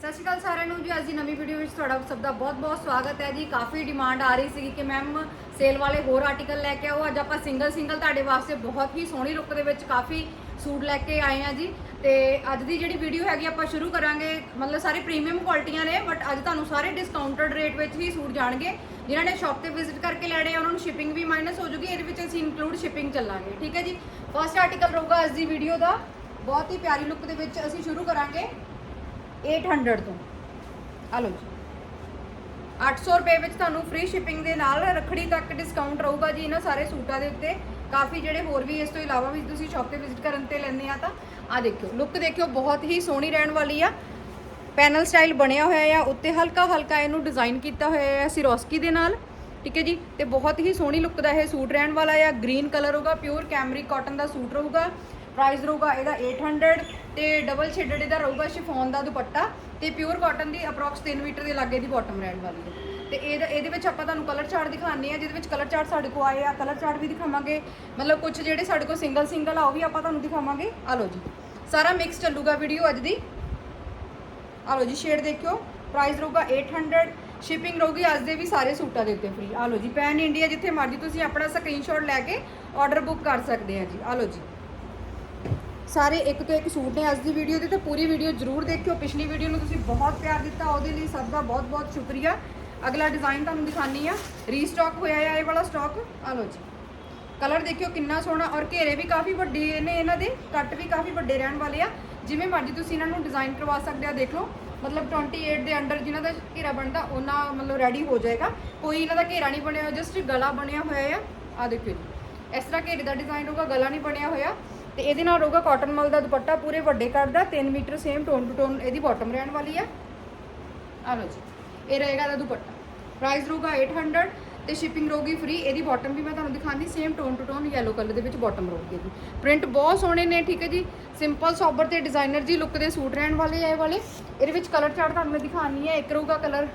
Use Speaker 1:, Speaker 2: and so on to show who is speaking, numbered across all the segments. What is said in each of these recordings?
Speaker 1: ਸਤਿ ਸ਼੍ਰੀ ਅਕਾਲ ਸਾਰਿਆਂ ਨੂੰ ਜੀ, ਅੱਜ ਦੀ ਨਵੀਂ ਵੀਡੀਓ ਵਿੱਚ ਤੁਹਾਡਾ ਸਭ ਦਾ ਬਹੁਤ-ਬਹੁਤ ਸਵਾਗਤ ਹੈ ਜੀ। ਕਾਫੀ ਡਿਮਾਂਡ ਆ ਰਹੀ ਸੀ ਕਿ ਮੈਮ ਸੇਲ ਵਾਲੇ ਹੋਰ ਆਰਟੀਕਲ ਲੈ ਕੇ ਆਓ। ਅੱਜ ਆਪਾਂ ਸਿੰਗਲ ਸਿੰਗਲ ਤੁਹਾਡੇ ਵਾਸਤੇ ਬਹੁਤ ਹੀ ਸੋਹਣੀ ਲੁੱਕ ਦੇ ਵਿੱਚ ਕਾਫੀ ਸੂਟ ਲੈ ਕੇ ਆਏ ਆ ਜੀ। ਤੇ ਅੱਜ ਦੀ ਜਿਹੜੀ ਵੀਡੀਓ ਹੈਗੀ, ਆਪਾਂ ਸ਼ੁਰੂ ਕਰਾਂਗੇ। ਮਤਲਬ ਸਾਰੇ ਪ੍ਰੀਮੀਅਮ ਕੁਆਲਿਟੀਆਂ ਨੇ ਬਟ ਅੱਜ ਤੁਹਾਨੂੰ ਸਾਰੇ ਡਿਸਕਾਊਂਟਡ ਰੇਟ ਵਿੱਚ ਹੀ ਸੂਟ ਜਾਣਗੇ। ਜਿਨ੍ਹਾਂ ਨੇ ਸ਼ਾਪ ਤੇ ਵਿਜ਼ਿਟ ਕਰਕੇ ਲੈਣੇ ਆ, ਉਹਨਾਂ ਨੂੰ ਸ਼ਿਪਿੰਗ ਵੀ ਮਾਈਨਸ ਹੋ ਜੂਗੀ। ਇਹਦੇ ਵਿੱਚ ਅਸੀਂ ਇਨਕਲੂਡ ਸ਼ਿਪਿੰਗ ਚੱਲਾਂਗੇ, ਠੀਕ ਹੈ ਜੀ? ਫਰਸਟ ਆਰਟੀਕਲ ਰਹੂਗਾ ਅੱਜ ਦੀ ਵੀਡੀਓ ਦਾ। ਬਹੁਤ ਹੀ ਪਿਆਰੀ ਲੁੱਕ ਦੇ ਵਿੱਚ ਅਸੀਂ ਸ਼ੁਰੂ ਕਰਾਂਗੇ। 800 ਤੋਂ। ਆ ਲਓ ਜੀ। 800 ਰੁਪਏ ਵਿੱਚ ਤੁਹਾਨੂੰ ਫ੍ਰੀ ਸ਼ਿਪਿੰਗ ਦੇ ਨਾਲ ਰੱਖੜੀ ਤੱਕ ਡਿਸਕਾਊਂਟ ਰਹੂਗਾ ਜੀ ਇਹਨਾਂ ਸਾਰੇ ਸੂਟਾਂ ਦੇ ਉੱਤੇ। ਕਾਫੀ ਜਿਹੜੇ ਹੋਰ ਵੀ ਇਸ ਤੋਂ ਇਲਾਵਾ ਵੀ ਤੁਸੀਂ ਸ਼ਾਪ ਤੇ ਵਿਜ਼ਿਟ ਕਰਨ ਤੇ ਲੈਂਦੇ ਆ ਤਾਂ, ਆ ਦੇਖਿਓ। ਲੁੱਕ ਦੇਖਿਓ, ਬਹੁਤ ਹੀ ਸੋਹਣੀ ਰਹਿਣ ਵਾਲੀ ਆ। ਪੈਨਲ ਸਟਾਈਲ ਬਣਿਆ ਹੋਇਆ ਆ, ਉੱਤੇ ਹਲਕਾ ਹਲਕਾ ਇਹਨੂੰ ਡਿਜ਼ਾਈਨ ਕੀਤਾ ਹੋਇਆ ਆ ਸਿਰੋਸਕੀ ਦੇ ਨਾਲ। ਠੀਕ ਹੈ ਜੀ? ਤੇ ਬਹੁਤ ਹੀ ਸੋਹਣੀ ਲੁੱਕ ਦਾ ਇਹ ਸੂਟ ਰਹਿਣ ਵਾਲਾ ਆ। ਗ੍ਰੀਨ ਕਲਰ ਹੋਗਾ ਪਿਓਰ ਕੈਮਰਿਕ ਕਾਟਨ ਦਾ ਸੂਟ ਰਹੂਗਾ। ਪ੍ਰਾਈਸ ਰਹੂਗਾ ਇਹਦਾ 800 ਤੇ ਡਬਲ ਸ਼ੇਡਡ ਇਹਦਾ ਰਹੂਗਾ ਸ਼ਿਫੋਨ ਦਾ ਦੁਪੱਟਾ ਤੇ ਪਿਓਰ ਕਾਟਨ ਦੀ ਅਪਰੋਕਸ 3 ਮੀਟਰ ਦੇ ਲਾਗੇ ਦੀ ਬਾਟਮ ਰਹਿਣ ਵਾਲੀ ਹੈ। ਤੇ ਇਹਦਾ ਇਹਦੇ ਵਿੱਚ ਆਪਾਂ ਤੁਹਾਨੂੰ ਕਲਰ ਚਾਰਟ ਦਿਖਾਉਂਦੇ ਆ ਜਿਹਦੇ ਵਿੱਚ ਕਲਰ ਚਾਰਟ ਸਾਡੇ ਕੋਲ ਆਏ ਆ ਕਲਰ ਚਾਰਟ ਵੀ ਦਿਖਾਵਾਂਗੇ। ਮਤਲਬ ਕੁਝ ਜਿਹੜੇ ਸਾਡੇ ਕੋਲ ਸਿੰਗਲ ਸਿੰਗਲ ਆ, ਉਹ ਵੀ ਆਪਾਂ ਤੁਹਾਨੂੰ ਦਿਖਾਵਾਂਗੇ। ਆ ਲਓ ਜੀ। ਸਾਰਾ ਮਿਕਸ ਚੱਲੂਗਾ ਵੀਡੀਓ ਅੱਜ ਦੀ। ਆ ਲਓ ਜੀ ਸ਼ੇਡ ਦੇਖਿਓ। ਪ੍ਰਾਈਸ ਰਹੂਗਾ 800 ਸ਼ਿਪਿੰਗ ਰਹੂਗੀ ਅੱਜ ਦੇ ਵੀ ਸਾਰੇ ਸੂਟਾਂ ਦੇ ਉੱਤੇ ਫ੍ਰੀ ਆ ਲਓ ਜੀ ਪੈਨ ਇੰਡੀਆ ਜਿੱਥੇ ਮਰਜ਼ੀ ਤੁਸੀਂ ਆਪਣਾ ਸਕਰੀਨਸ਼ਾਟ ਲੈ ਕੇ ਆਰਡਰ ਬੁੱਕ ਕਰ ਸਕਦੇ ਆ ਜੀ। ਆ ਲਓ ਜੀ। ਸਾਰੇ ਇੱਕ ਤੋਂ ਇੱਕ ਸੂਟ ਨੇ। ਅੱਜ ਦੀ ਵੀਡੀਓ ਦੇ ਤੇ ਪੂਰੀ ਵੀਡੀਓ ਜਰੂਰ ਦੇਖਿਓ। ਪਿਛਲੀ ਵੀਡੀਓ ਨੂੰ ਤੁਸੀਂ ਬਹੁਤ ਪਿਆਰ ਦਿੱਤਾ। ਉਹਦੇ ਲਈ ਸਭ ਦਾ ਬਹੁਤ ਬਹੁਤ ਸ਼ੁਕਰੀਆ। ਅਗਲਾ ਡਿਜ਼ਾਈਨ ਤੁਹਾਨੂੰ ਦਿਖਾਨੀ ਆ। ਰੀਸਟਾਕ ਹੋਇਆ ਆ ਇਹ ਵਾਲਾ ਸਟਾਕ ਆ ਲਓ ਜੀ। ਕਲਰ ਦੇਖਿਓ ਕਿੰਨਾ ਸੋਹਣਾ। ਔਰ ਘੇਰੇ ਵੀ ਕਾਫੀ ਵੱਡੇ ਨੇ ਇਹਨਾਂ ਦੇ। ਕੱਟ ਵੀ ਕਾਫੀ ਵੱਡੇ ਰਹਿਣ ਵਾਲੇ ਆ। ਜਿਵੇਂ ਮਰਜ਼ੀ ਤੁਸੀਂ ਇਹਨਾਂ ਨੂੰ ਡਿਜ਼ਾਈਨ ਕਰਵਾ ਸਕਦੇ ਆ। ਦੇਖ ਲਓ। ਮਤਲਬ 28 ਦੇ ਅੰਡਰ ਜਿਨ੍ਹਾਂ ਦਾ ਘੇਰਾ ਬਣਦਾ, ਉਹਨਾਂ ਮਤਲਬ ਰੈਡੀ ਹੋ ਜਾਏਗਾ। ਕੋਈ ਇਹਨਾਂ ਦਾ ਘੇਰਾ ਨਹੀਂ ਬਣਿਆ ਹੋਇਆ ਜਸਟ ਗਲਾ ਬਣਿਆ ਹੋਇਆ ਆ। ਆ ਦੇਖੋ ਜੀ। ਇਸ ਤਰ੍ਹਾਂ ਘੇਰੇ ਦਾ ਡਿਜ਼ਾਈਨ ਹੋਊਗਾ, ਗਲਾ ਨਹੀਂ ਬਣਿਆ ਹੋਇਆ। ਤੇ ਇਹਦੇ ਨਾਲ ਰਹੂਗਾ ਕਾਟਨ ਮਲ ਦਾ ਦੁਪੱਟਾ ਪੂਰੇ ਵੱਡੇ ਕੱਟ ਦਾ 3 metre same tone to tone ਇਹਦੀ ਬਾਟਮ ਰਹਿਣ ਵਾਲੀ ਆ। ਆ ਲਓ ਜੀ, ਇਹ ਰਹੇਗਾ ਦਾ ਦੁਪੱਟਾ। ਪ੍ਰਾਈਸ ਰਹੂਗਾ 800 ਤੇ ਸ਼ਿਪਿੰਗ ਰਹੂਗੀ ਫ੍ਰੀ ਇਹਦੀ ਬਾਟਮ ਵੀ ਮੈਂ ਤੁਹਾਨੂੰ ਦਿਖਾਉਂਦੀ same tone to tone yellow colour ਦੇ ਵਿੱਚ ਬਾਟਮ ਰਹੂਗੀ ਜੀ ਪ੍ਰਿੰਟ ਬਹੁਤ ਸੋਹਣੇ ਨੇ, ਠੀਕ ਹੈ ਜੀ? ਸਿੰਪਲ ਸੋਬਰ ਤੇ ਡਿਜ਼ਾਈਨਰ ਜੀ ਲੁੱਕ ਦੇ ਸੂਟ ਰਹਿਣ ਵਾਲੇ ਆ ਇਹ ਵਾਲੇ। ਇਹਦੇ ਵਿੱਚ ਕਲਰ ਚਾਰਟ ਤੁਹਾਨੂੰ ਮੈਂ ਦਿਖਾਉਣੀ ਹੈ ਇੱਕ ਰਹੂਗਾ ਕਲਰ